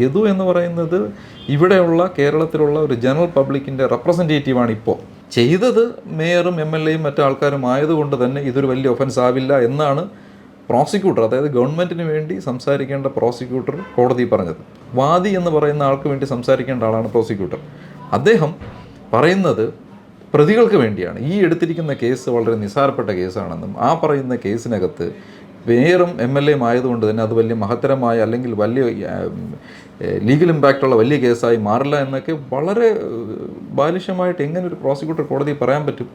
യദു എന്ന് പറയുന്നത് ഇവിടെയുള്ള കേരളത്തിലുള്ള ഒരു ജനറൽ പബ്ലിക്കിന്റെ റെപ്രസെന്റേറ്റീവാണ് ഇപ്പോൾ. ചെയ്തത് മേയറും എം എൽ എയും മറ്റു ആൾക്കാരും ആയതുകൊണ്ട് തന്നെ ഇതൊരു വലിയ ഒഫൻസ് ആവില്ല എന്നാണ് പ്രോസിക്യൂട്ടർ അതായത് ഗവൺമെന്റിന് വേണ്ടി സംസാരിക്കേണ്ട പ്രോസിക്യൂട്ടർ കോടതി പറഞ്ഞത്. വാദി എന്ന് പറയുന്ന ആൾക്ക് വേണ്ടി സംസാരിക്കേണ്ട ആളാണ് പ്രോസിക്യൂട്ടർ. അദ്ദേഹം പറയുന്നത് പ്രതികൾക്ക് വേണ്ടിയാണ്. ഈ എടുത്തിരിക്കുന്ന കേസ് വളരെ നിസ്സാരപ്പെട്ട കേസാണെന്നും ആ പറയുന്ന കേസിനകത്ത് മേയറും എം എൽ എയും ആയതുകൊണ്ട് തന്നെ അത് വലിയ മഹത്തരമായ അല്ലെങ്കിൽ വലിയ ലീഗൽ ഇമ്പാക്റ്റുള്ള വലിയ കേസായി മാറില്ല എന്നൊക്കെ വളരെ ബാലിഷ്യമായിട്ട് എങ്ങനെ ഒരു പ്രോസിക്യൂട്ടർ കോടതി പറയാൻ പറ്റും?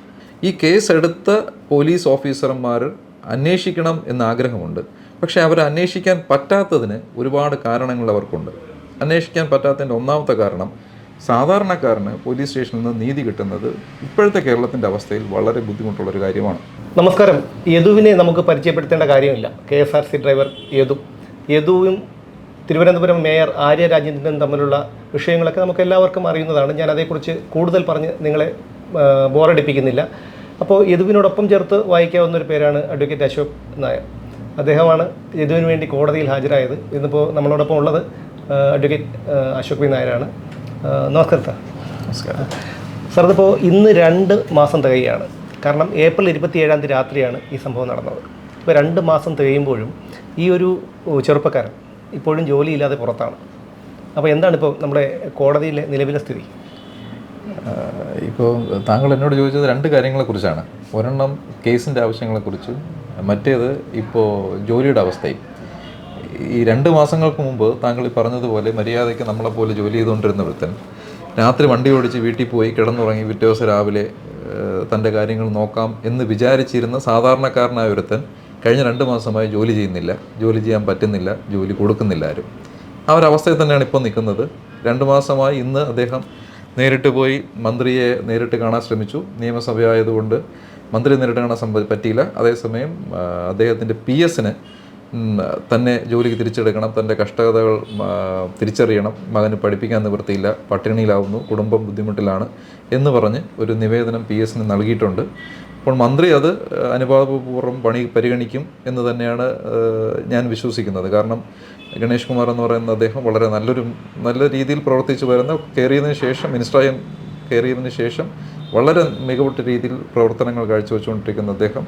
ഈ കേസ് എടുത്ത പോലീസ് ഓഫീസർമാർ അന്വേഷിക്കണം എന്ന ആഗ്രഹമുണ്ട്. പക്ഷേ അവർ അന്വേഷിക്കാൻ പറ്റാത്തതിന് ഒരുപാട് കാരണങ്ങൾ അവർക്കുണ്ട്. അന്വേഷിക്കാൻ പറ്റാത്തതിന്റെ ഒന്നാമത്തെ കാരണം സാധാരണക്കാരന് പോലീസ് സ്റ്റേഷനിൽ നിന്ന് നീതി കിട്ടുന്നത് ഇപ്പോഴത്തെ കേരളത്തിന്റെ അവസ്ഥയിൽ വളരെ ബുദ്ധിമുട്ടുള്ളൊരു കാര്യമാണ്. നമസ്കാരം. യദുവിനെ നമുക്ക് പരിചയപ്പെടുത്തേണ്ട കാര്യമില്ല. K S R C driver Yadu. യദുവും Thiruvananthapuram mayor Arya രാജേന്ദ്രനും തമ്മിലുള്ള വിഷയങ്ങളൊക്കെ നമുക്ക് എല്ലാവർക്കും അറിയുന്നതാണ്. ഞാൻ അതേക്കുറിച്ച് കൂടുതൽ പറഞ്ഞ് നിങ്ങളെ ബോറടിപ്പിക്കുന്നില്ല. അപ്പോൾ യദുവിനോടൊപ്പം ചേർത്ത് വായിക്കാവുന്ന ഒരു പേരാണ് അഡ്വക്കേറ്റ് അശോക് നായർ. അദ്ദേഹമാണ് യദുവിന് വേണ്ടി കോടതിയിൽ ഹാജരായത്. ഇന്നിപ്പോൾ നമ്മളോടൊപ്പം ഉള്ളത് അഡ്വക്കേറ്റ് അശോക് വി നായരാണ്. നമസ്കാരം സാർ. നമസ്കാരം. സാർ ഇതിപ്പോൾ ഇന്ന് രണ്ട് മാസം തികയാണ്. കാരണം ഏപ്രിൽ ഇരുപത്തി ഏഴാം തീയതി രാത്രിയാണ് ഈ സംഭവം നടന്നത്. ഇപ്പോൾ രണ്ട് മാസം തികയുമ്പോഴും ഈ ഒരു ചെറുപ്പക്കാരൻ ഇപ്പോഴും ജോലിയില്ലാതെ പുറത്താണ്. അപ്പോൾ എന്താണ് ഇപ്പോൾ നമ്മുടെ കോടതിയിലെ നിലവിലെ സ്ഥിതി? ഇപ്പോൾ താങ്കൾ എന്നോട് ചോദിച്ചത് രണ്ട് കാര്യങ്ങളെക്കുറിച്ചാണ്. ഒരെണ്ണം കേസിന്റെ ആവശ്യങ്ങളെക്കുറിച്ചും മറ്റേത് ഇപ്പോൾ ജോലിയുടെ അവസ്ഥയും. ഈ രണ്ട് മാസങ്ങൾക്ക് മുമ്പ് താങ്കൾ ഈ പറഞ്ഞതുപോലെ മര്യാദയ്ക്ക് നമ്മളെപ്പോലെ ജോലി ചെയ്തുകൊണ്ടിരുന്ന വൃത്തൻ രാത്രി വണ്ടി ഓടിച്ച് വീട്ടിൽ പോയി കിടന്നുറങ്ങി പിറ്റേ ദിവസം രാവിലെ തന്റെ കാര്യങ്ങൾ നോക്കാം എന്ന് വിചാരിച്ചിരുന്ന സാധാരണക്കാരനായ ഒരുത്തൻ കഴിഞ്ഞ രണ്ട് മാസമായി ജോലി ചെയ്യുന്നില്ല ജോലി ചെയ്യാൻ പറ്റുന്നില്ല ജോലി കൊടുക്കുന്നില്ല ആരും. ആ ഒരു അവസ്ഥയിൽ തന്നെയാണ് ഇപ്പോൾ നിൽക്കുന്നത്. രണ്ട് മാസമായി ഇന്ന് അദ്ദേഹം നേരിട്ട് പോയി മന്ത്രിയെ നേരിട്ട് കാണാൻ ശ്രമിച്ചു. നിയമസഭയായതുകൊണ്ട് മന്ത്രി നേരിട്ട് കാണാൻ പറ്റിയില്ല. അതേസമയം അദ്ദേഹത്തിന്റെ പി എസിന് തന്നെ ജോലിക്ക് തിരിച്ചെടുക്കണം തന്റെ കഷ്ടതകൾ തിരിച്ചറിയണം മകന് പഠിപ്പിക്കാൻ നിവൃത്തിയില്ല പട്ടിണിയിലാവുന്നു കുടുംബം ബുദ്ധിമുട്ടിലാണ് എന്ന് പറഞ്ഞ് ഒരു നിവേദനം പി എസിന് നൽകിയിട്ടുണ്ട്. അപ്പോൾ മന്ത്രി അത് അനുഭാവപൂർവം പണി പരിഗണിക്കും എന്ന് തന്നെയാണ് ഞാൻ വിശ്വസിക്കുന്നത്. കാരണം ഗണേഷ് കുമാർ എന്ന് പറയുന്ന അദ്ദേഹം വളരെ നല്ലൊരു നല്ല രീതിയിൽ പ്രവർത്തിച്ചു വരുന്ന കയറിയതിന് ശേഷം മിനിസ്റ്ററായി കയറിയതിന് ശേഷം വളരെ മികവുറ്റ രീതിയിൽ പ്രവർത്തനങ്ങൾ കാഴ്ചവെച്ചുകൊണ്ടിരിക്കുന്ന അദ്ദേഹം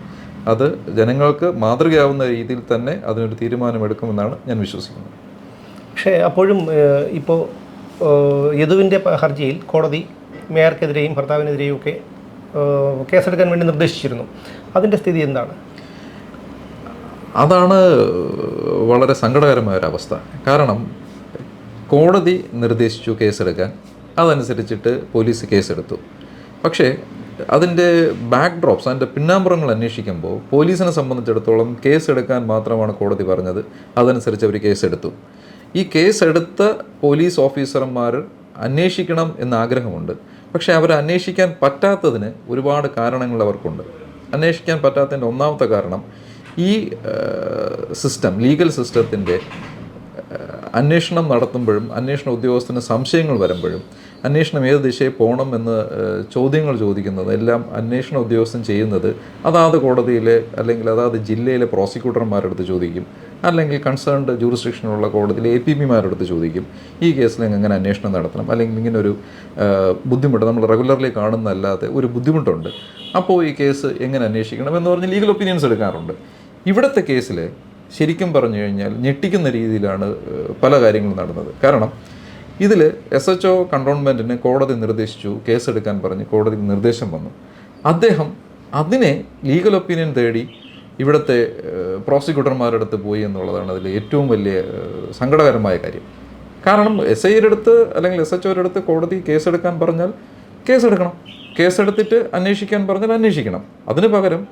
അത് ജനങ്ങൾക്ക് മാതൃകയാവുന്ന രീതിയിൽ തന്നെ അതിനൊരു തീരുമാനമെടുക്കുമെന്നാണ് ഞാൻ വിശ്വസിക്കുന്നത്. പക്ഷേ അപ്പോഴും ഇപ്പോൾ യദുവിന്റെ ഹർജിയിൽ കോടതി മേയർക്കെതിരെയും ഭർത്താവിനെതിരെയും ഒക്കെ കേസെടുക്കാൻ വേണ്ടി നിർദ്ദേശിച്ചിരുന്നു. അതിന്റെ സ്ഥിതി എന്താണ്? അതാണ് വളരെ സങ്കടകരമായ ഒരു അവസ്ഥ കാരണം കോടതി നിർദ്ദേശിച്ചു കേസെടുക്കാൻ. അതനുസരിച്ചിട്ട് പോലീസ് കേസെടുത്തു. പക്ഷേ അതിന്റെ ബാക്ക് ഡ്രോപ്സ് അതിന്റെ പിന്നാമ്പുറങ്ങൾ അന്വേഷിക്കുമ്പോൾ പോലീസിനെ സംബന്ധിച്ചിടത്തോളം കേസ് എടുക്കാൻ മാത്രമാണ് കോടതി പറഞ്ഞത്. അതനുസരിച്ച് അവർ കേസെടുത്തു. ഈ കേസെടുത്ത പോലീസ് ഓഫീസർമാർ അന്വേഷിക്കണം എന്ന ആഗ്രഹമുണ്ട്. പക്ഷേ അവർ അന്വേഷിക്കാൻ പറ്റാത്തതിന് ഒരുപാട് കാരണങ്ങൾ അവർക്കുണ്ട്. അന്വേഷിക്കാൻ പറ്റാത്തതിന്റെ ഒന്നാമത്തെ കാരണം ഈ സിസ്റ്റം ലീഗൽ സിസ്റ്റത്തിന്റെ അന്വേഷണം നടത്തുമ്പോഴും അന്വേഷണ ഉദ്യോഗസ്ഥന് സംശയങ്ങൾ വരുമ്പോഴും അന്വേഷണം ഏത് ദിശയിൽ പോകണം എന്ന് ചോദ്യങ്ങൾ ചോദിക്കുന്നത് എല്ലാം അന്വേഷണ ഉദ്യോഗസ്ഥൻ ചെയ്യുന്നത് അതാത് കോടതിയിലെ അല്ലെങ്കിൽ അതാത് ജില്ലയിലെ പ്രോസിക്യൂട്ടർമാരെടുത്ത് ചോദിക്കും. അല്ലെങ്കിൽ കൺസേൺഡ് ജൂറിസ്ഡിക്ഷനുള്ള കോടതിയിലെ എ പി പിമാരെടുത്ത് ചോദിക്കും. ഈ കേസിൽ എങ്ങനെ അന്വേഷണം നടത്തണം. അല്ലെങ്കിൽ ഇങ്ങനൊരു ബുദ്ധിമുട്ട് നമ്മൾ റെഗുലർലി കാണുന്നതല്ലാതെ ഒരു ബുദ്ധിമുട്ടുണ്ട്. അപ്പോൾ ഈ കേസ് എങ്ങനെ അന്വേഷിക്കണം എന്ന് പറഞ്ഞ് ലീഗൽ ഒപ്പീനിയൻസ് എടുക്കാറുണ്ട്. ഇവിടുത്തെ കേസിൽ ശരിക്കും പറഞ്ഞു കഴിഞ്ഞാൽ ഞെട്ടിക്കുന്ന രീതിയിലാണ് പല കാര്യങ്ങളും നടന്നത്. കാരണം ഇതിൽ എസ് എച്ച് ഒ കണ്ടോൺമെന്റിന് കോടതി നിർദ്ദേശിച്ചു കേസെടുക്കാൻ പറഞ്ഞ് കോടതി നിർദ്ദേശം വന്നു. അദ്ദേഹം അതിനെ ലീഗൽ ഒപ്പീനിയൻ തേടി ഇവിടുത്തെ പ്രോസിക്യൂട്ടർമാരുടെ അടുത്ത് പോയി എന്നുള്ളതാണ് അതിൽ ഏറ്റവും വലിയ സങ്കടകരമായ കാര്യം. കാരണം എസ് ഐയുടെ അടുത്ത് അല്ലെങ്കിൽ എസ് എച്ച് ഒയുടെ അടുത്ത് കോടതി കേസെടുക്കാൻ പറഞ്ഞാൽ കേസെടുക്കണം. കേസെടുത്തിട്ട് അന്വേഷിക്കാൻ പറഞ്ഞാൽ അന്വേഷിക്കണം. അതിന് പകരം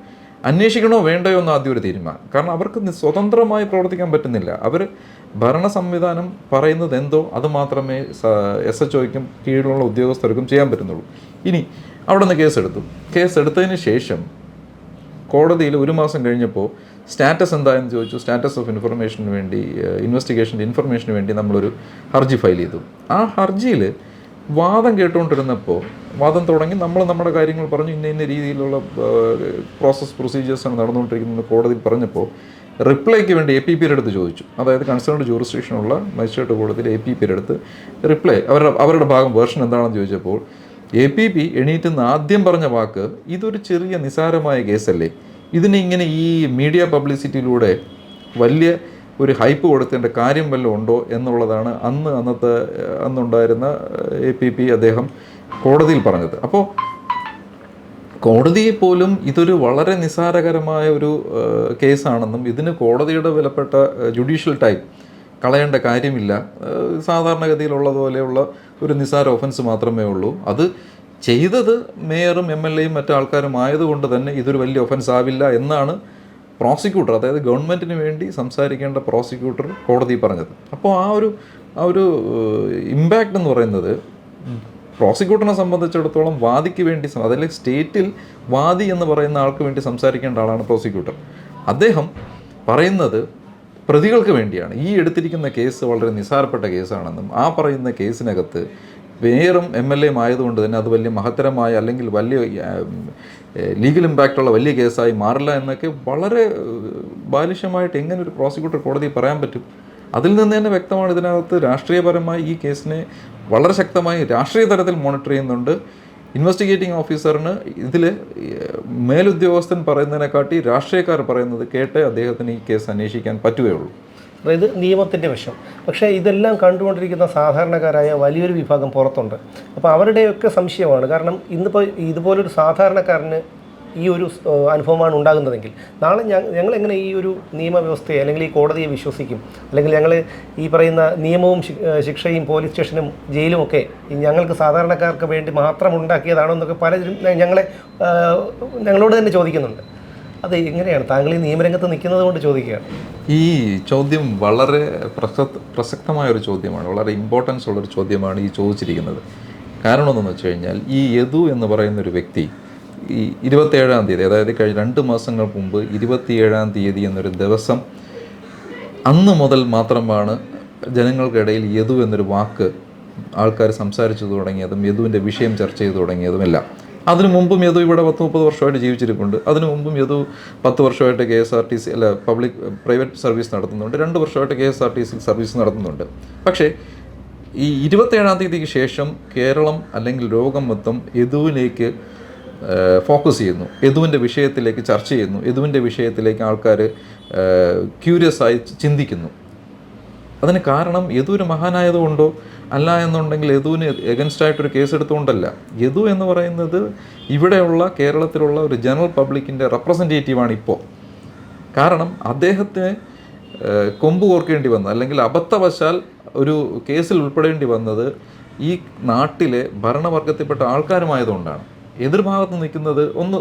അന്വേഷിക്കണോ വേണ്ടയോ എന്ന് ആദ്യം ഒരു തീരുമാനം. കാരണം അവർക്ക് സ്വതന്ത്രമായി പ്രവർത്തിക്കാൻ പറ്റുന്നില്ല. അവർ ഭരണ സംവിധാനം പറയുന്നത് എന്തോ അത് മാത്രമേ എസ് എച്ച് ഒയ്ക്കും കീഴിലുള്ള ഉദ്യോഗസ്ഥർക്കും ചെയ്യാൻ പറ്റുന്നുള്ളൂ. ഇനി അവിടെ നിന്ന് കേസെടുത്തു. കേസെടുത്തതിന് ശേഷം കോടതിയിൽ ഒരു മാസം കഴിഞ്ഞപ്പോൾ സ്റ്റാറ്റസ് എന്തായെന്ന് ചോദിച്ചു. സ്റ്റാറ്റസ് ഓഫ് ഇൻഫർമേഷന് വേണ്ടി ഇൻവെസ്റ്റിഗേഷന്റെ ഇൻഫർമേഷന് വേണ്ടി നമ്മളൊരു ഹർജി ഫയൽ ചെയ്തു. ആ ഹർജിയിൽ വാദം കേട്ടുകൊണ്ടിരുന്നപ്പോൾ വാദം തുടങ്ങി നമ്മൾ നമ്മുടെ കാര്യങ്ങൾ പറഞ്ഞു ഇന്ന ഇന്ന രീതിയിലുള്ള പ്രോസസ് പ്രൊസീജിയേഴ്സാണ് നടന്നുകൊണ്ടിരിക്കുന്നത് കോടതിയിൽ പറഞ്ഞപ്പോൾ റിപ്ലൈക്ക് വേണ്ടി എ പി പിയുടെ അടുത്ത് ചോദിച്ചു. അതായത് കൺസേൺഡ് ജൂറിസ്ട്രിക്ഷനുള്ള മജിസ്ട്രേറ്റ് കോടതിയിൽ എ പി പിയുടെ അടുത്ത് റിപ്ലൈ അവരുടെ അവരുടെ ഭാഗം വേർഷൻ എന്താണെന്ന് ചോദിച്ചപ്പോൾ എ പി പി എണീറ്റുന്ന ആദ്യം പറഞ്ഞ വാക്ക് ഇതൊരു ചെറിയ നിസാരമായ കേസല്ലേ? ഇതിനെ ഇങ്ങനെ ഈ മീഡിയ പബ്ലിസിറ്റിയിലൂടെ വലിയ ഒരു ഹൈപ്പ് കൊടുത്തേണ്ട കാര്യം വല്ലതും ഉണ്ടോ എന്നുള്ളതാണ് അന്ന് അന്നത്തെ അന്നുണ്ടായിരുന്ന എ പി പി അദ്ദേഹം കോടതിയിൽ പറഞ്ഞത്. അപ്പോൾ കോടതിയെ പോലും ഇതൊരു വളരെ നിസ്സാരകരമായ ഒരു കേസാണെന്നും ഇതിന് കോടതിയുടെ വിലപ്പെട്ട ജുഡീഷ്യൽ ടൈം കളയേണ്ട കാര്യമില്ല. സാധാരണഗതിയിലുള്ളതുപോലെയുള്ള ഒരു നിസ്സാര ഒഫൻസ് മാത്രമേ ഉള്ളൂ. അത് ചെയ്തത് മേയറും എം എൽ എയും മറ്റു ആൾക്കാരും ആയതുകൊണ്ട് തന്നെ ഇതൊരു വലിയ ഒഫൻസ് ആവില്ല എന്നാണ് പ്രോസിക്യൂട്ടർ അതായത് ഗവൺമെന്റിന് വേണ്ടി സംസാരിക്കേണ്ട പ്രോസിക്യൂട്ടർ കോടതി പറഞ്ഞത്. അപ്പോൾ ആ ഒരു ആ ഒരു ഇമ്പാക്റ്റ് എന്ന് പറയുന്നത് പ്രോസിക്യൂട്ടറിനെ സംബന്ധിച്ചിടത്തോളം വാദിക്ക് വേണ്ടി അതല്ലെങ്കിൽ സ്റ്റേറ്റിൽ വാദി എന്ന് പറയുന്ന ആൾക്ക് വേണ്ടി സംസാരിക്കേണ്ട ആളാണ് പ്രോസിക്യൂട്ടർ. അദ്ദേഹം പറയുന്നത് പ്രതികൾക്ക് വേണ്ടിയാണ്. ഈ എടുത്തിരിക്കുന്ന കേസ് വളരെ നിസ്സാരപ്പെട്ട കേസാണെന്നും ആ പറയുന്ന കേസിനകത്ത് മേയറും എം എൽ എയും ആയതുകൊണ്ട് തന്നെ അത് വലിയ മഹത്തരമായ അല്ലെങ്കിൽ വലിയ ലീഗൽ ഇമ്പാക്റ്റുള്ള വലിയ കേസായി മാറില്ല എന്നൊക്കെ വളരെ ബാലിഷ്യമായിട്ട് എങ്ങനെ ഒരു പ്രോസിക്യൂട്ടർ കോടതി പറയാൻ പറ്റും? അതിൽ നിന്ന് തന്നെ വ്യക്തമാണ് ഇതിനകത്ത് രാഷ്ട്രീയപരമായി ഈ കേസിനെ വളരെ ശക്തമായി രാഷ്ട്രീയ തലത്തിൽ മോണിറ്റർ ചെയ്യുന്നുണ്ട്. ഇൻവെസ്റ്റിഗേറ്റിംഗ് ഓഫീസറിന് ഇതിൽ മേലുദ്യോഗസ്ഥൻ പറയുന്നതിനെക്കാട്ടി രാഷ്ട്രീയക്കാർ പറയുന്നത് കേട്ടേ അദ്ദേഹത്തിന് ഈ കേസ് അന്വേഷിക്കാൻ പറ്റുകയുള്ളൂ. അതായത് നിയമത്തിന്റെ വശം. പക്ഷേ ഇതെല്ലാം കണ്ടുകൊണ്ടിരിക്കുന്ന സാധാരണക്കാരായ വലിയൊരു വിഭാഗം പുറത്തുണ്ട്. അപ്പോൾ അവരുടെയൊക്കെ സംശയമാണ്. കാരണം ഇന്നിപ്പോൾ ഇതുപോലൊരു സാധാരണക്കാരന് ഈ ഒരു അനുഭവമാണ് ഉണ്ടാകുന്നതെങ്കിൽ. നാളെ ഞങ്ങൾ എങ്ങനെ ഈ ഒരു നിയമവ്യവസ്ഥയെ അല്ലെങ്കിൽ ഈ കോടതിയെ വിശ്വസിക്കും? അല്ലെങ്കിൽ ഞങ്ങൾ ഈ പറയുന്ന നിയമവും ശിക്ഷയും പോലീസ് സ്റ്റേഷനും ജയിലും ഒക്കെ ഞങ്ങൾക്ക് സാധാരണക്കാർക്ക് വേണ്ടി മാത്രം ഉണ്ടാക്കിയതാണോ എന്നൊക്കെ പലരും ഞങ്ങളെ ഞങ്ങളോട് തന്നെ ചോദിക്കുന്നുണ്ട്. അത് എങ്ങനെയാണ്? താങ്കൾ ഈ നിയമരംഗത്ത് നിൽക്കുന്നത് കൊണ്ട് ചോദിക്കുകയാണ്. ഈ ചോദ്യം വളരെ പ്രസക്ത പ്രസക്തമായ ഒരു ചോദ്യമാണ്. വളരെ ഇമ്പോർട്ടൻസ് ഉള്ളൊരു ചോദ്യമാണ് ഈ ചോദിച്ചിരിക്കുന്നത്. കാരണം എന്തെന്ന് വെച്ച് കഴിഞ്ഞാൽ ഈ യദു എന്ന് പറയുന്ന ഒരു വ്യക്തി ഈ ഇരുപത്തേഴാം തീയതി അതായത് കഴിഞ്ഞ രണ്ട് മാസങ്ങൾക്ക് മുമ്പ് ഇരുപത്തിയേഴാം തീയതി എന്നൊരു ദിവസം അന്ന് മുതൽ മാത്രമാണ് ജനങ്ങൾക്കിടയിൽ യദു എന്നൊരു വാക്ക് ആൾക്കാർ സംസാരിച്ചു തുടങ്ങിയതും യദുവിന്റെ വിഷയം ചർച്ച ചെയ്തു തുടങ്ങിയതുമെല്ലാം അതിനു മുമ്പും യദു ഇവിടെ പത്ത് മുപ്പത് വർഷമായിട്ട് ജീവിച്ചിരിപ്പുണ്ട്. അതിനു മുമ്പും യദു പത്ത് വർഷമായിട്ട് K S R T C അല്ല പബ്ലിക് പ്രൈവറ്റ് സർവീസ് നടത്തുന്നുണ്ട്. രണ്ട് വർഷമായിട്ട് K S R T C service നടത്തുന്നുണ്ട്. പക്ഷേ ഈ ഇരുപത്തേഴാം തീയതിക്ക് ശേഷം കേരളം അല്ലെങ്കിൽ ലോകം മൊത്തം യദുവിലേക്ക് ഫോക്കസ് ചെയ്യുന്നു. യദുവിന്റെ വിഷയത്തിലേക്ക് ചർച്ച ചെയ്യുന്നു. യദുവിന്റെ വിഷയത്തിലേക്ക് ആൾക്കാർ ക്യൂരിയസ് ആയി ചിന്തിക്കുന്നു. അതിന് കാരണം യദു ഒരു മഹാനായതുകൊണ്ടോ അല്ല എന്നുണ്ടെങ്കിൽ യദുവിന് എഗൻസ്റ്റായിട്ടൊരു കേസ് എടുത്തുകൊണ്ടല്ല. യദു എന്ന് പറയുന്നത് ഇവിടെയുള്ള കേരളത്തിലുള്ള ഒരു ജനറൽ പബ്ലിക്കിന്റെ റെപ്രസെന്റേറ്റീവാണ് ഇപ്പോൾ കാരണം അദ്ദേഹത്തെ കൊമ്പ് കോർക്കേണ്ടി വന്നത് അല്ലെങ്കിൽ അബദ്ധവശാൽ ഒരു കേസിൽ ഉൾപ്പെടേണ്ടി വന്നത് ഈ നാട്ടിലെ ഭരണവർഗത്തിൽപ്പെട്ട ആൾക്കാരുമായതുകൊണ്ടാണ്. എതിർഭാഗത്ത് നിൽക്കുന്നത് ഒന്ന്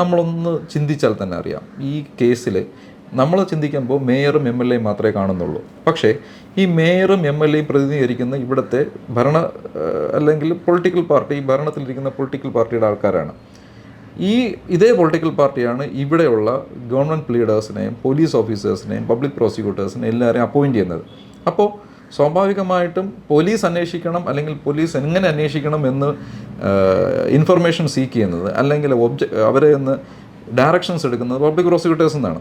നമ്മളൊന്ന് ചിന്തിച്ചാൽ തന്നെ അറിയാം. ഈ കേസിൽ നമ്മൾ ചിന്തിക്കുമ്പോൾ മേയറും എം എൽ എയും മാത്രമേ കാണുന്നുള്ളൂ. പക്ഷേ ഈ മേയറും എം എൽ എയും പ്രതിനിധീകരിക്കുന്ന ഇവിടുത്തെ ഭരണ അല്ലെങ്കിൽ പൊളിറ്റിക്കൽ പാർട്ടി ഭരണത്തിലിരിക്കുന്ന പൊളിറ്റിക്കൽ പാർട്ടിയുടെ ആൾക്കാരാണ്. ഈ ഇതേ പൊളിറ്റിക്കൽ പാർട്ടിയാണ് ഇവിടെയുള്ള ഗവൺമെന്റ് ലീഡേഴ്സിനെയും പോലീസ് ഓഫീസേഴ്സിനെയും പബ്ലിക് പ്രോസിക്യൂട്ടേഴ്സിനെയും എല്ലാവരെയും അപ്പോയിന്റ് ചെയ്യുന്നത്. അപ്പോൾ സ്വാഭാവികമായിട്ടും പോലീസ് അന്വേഷിക്കണം അല്ലെങ്കിൽ പോലീസ് എങ്ങനെ അന്വേഷിക്കണം എന്ന് ഇൻഫർമേഷൻ സീക്ക് ചെയ്യുന്നത് അല്ലെങ്കിൽ ഒബ്ജ അവരെ നിന്ന് ഡയറക്ഷൻസ് എടുക്കുന്നത് പബ്ലിക് പ്രോസിക്യൂട്ടേഴ്സ് എന്നാണ്.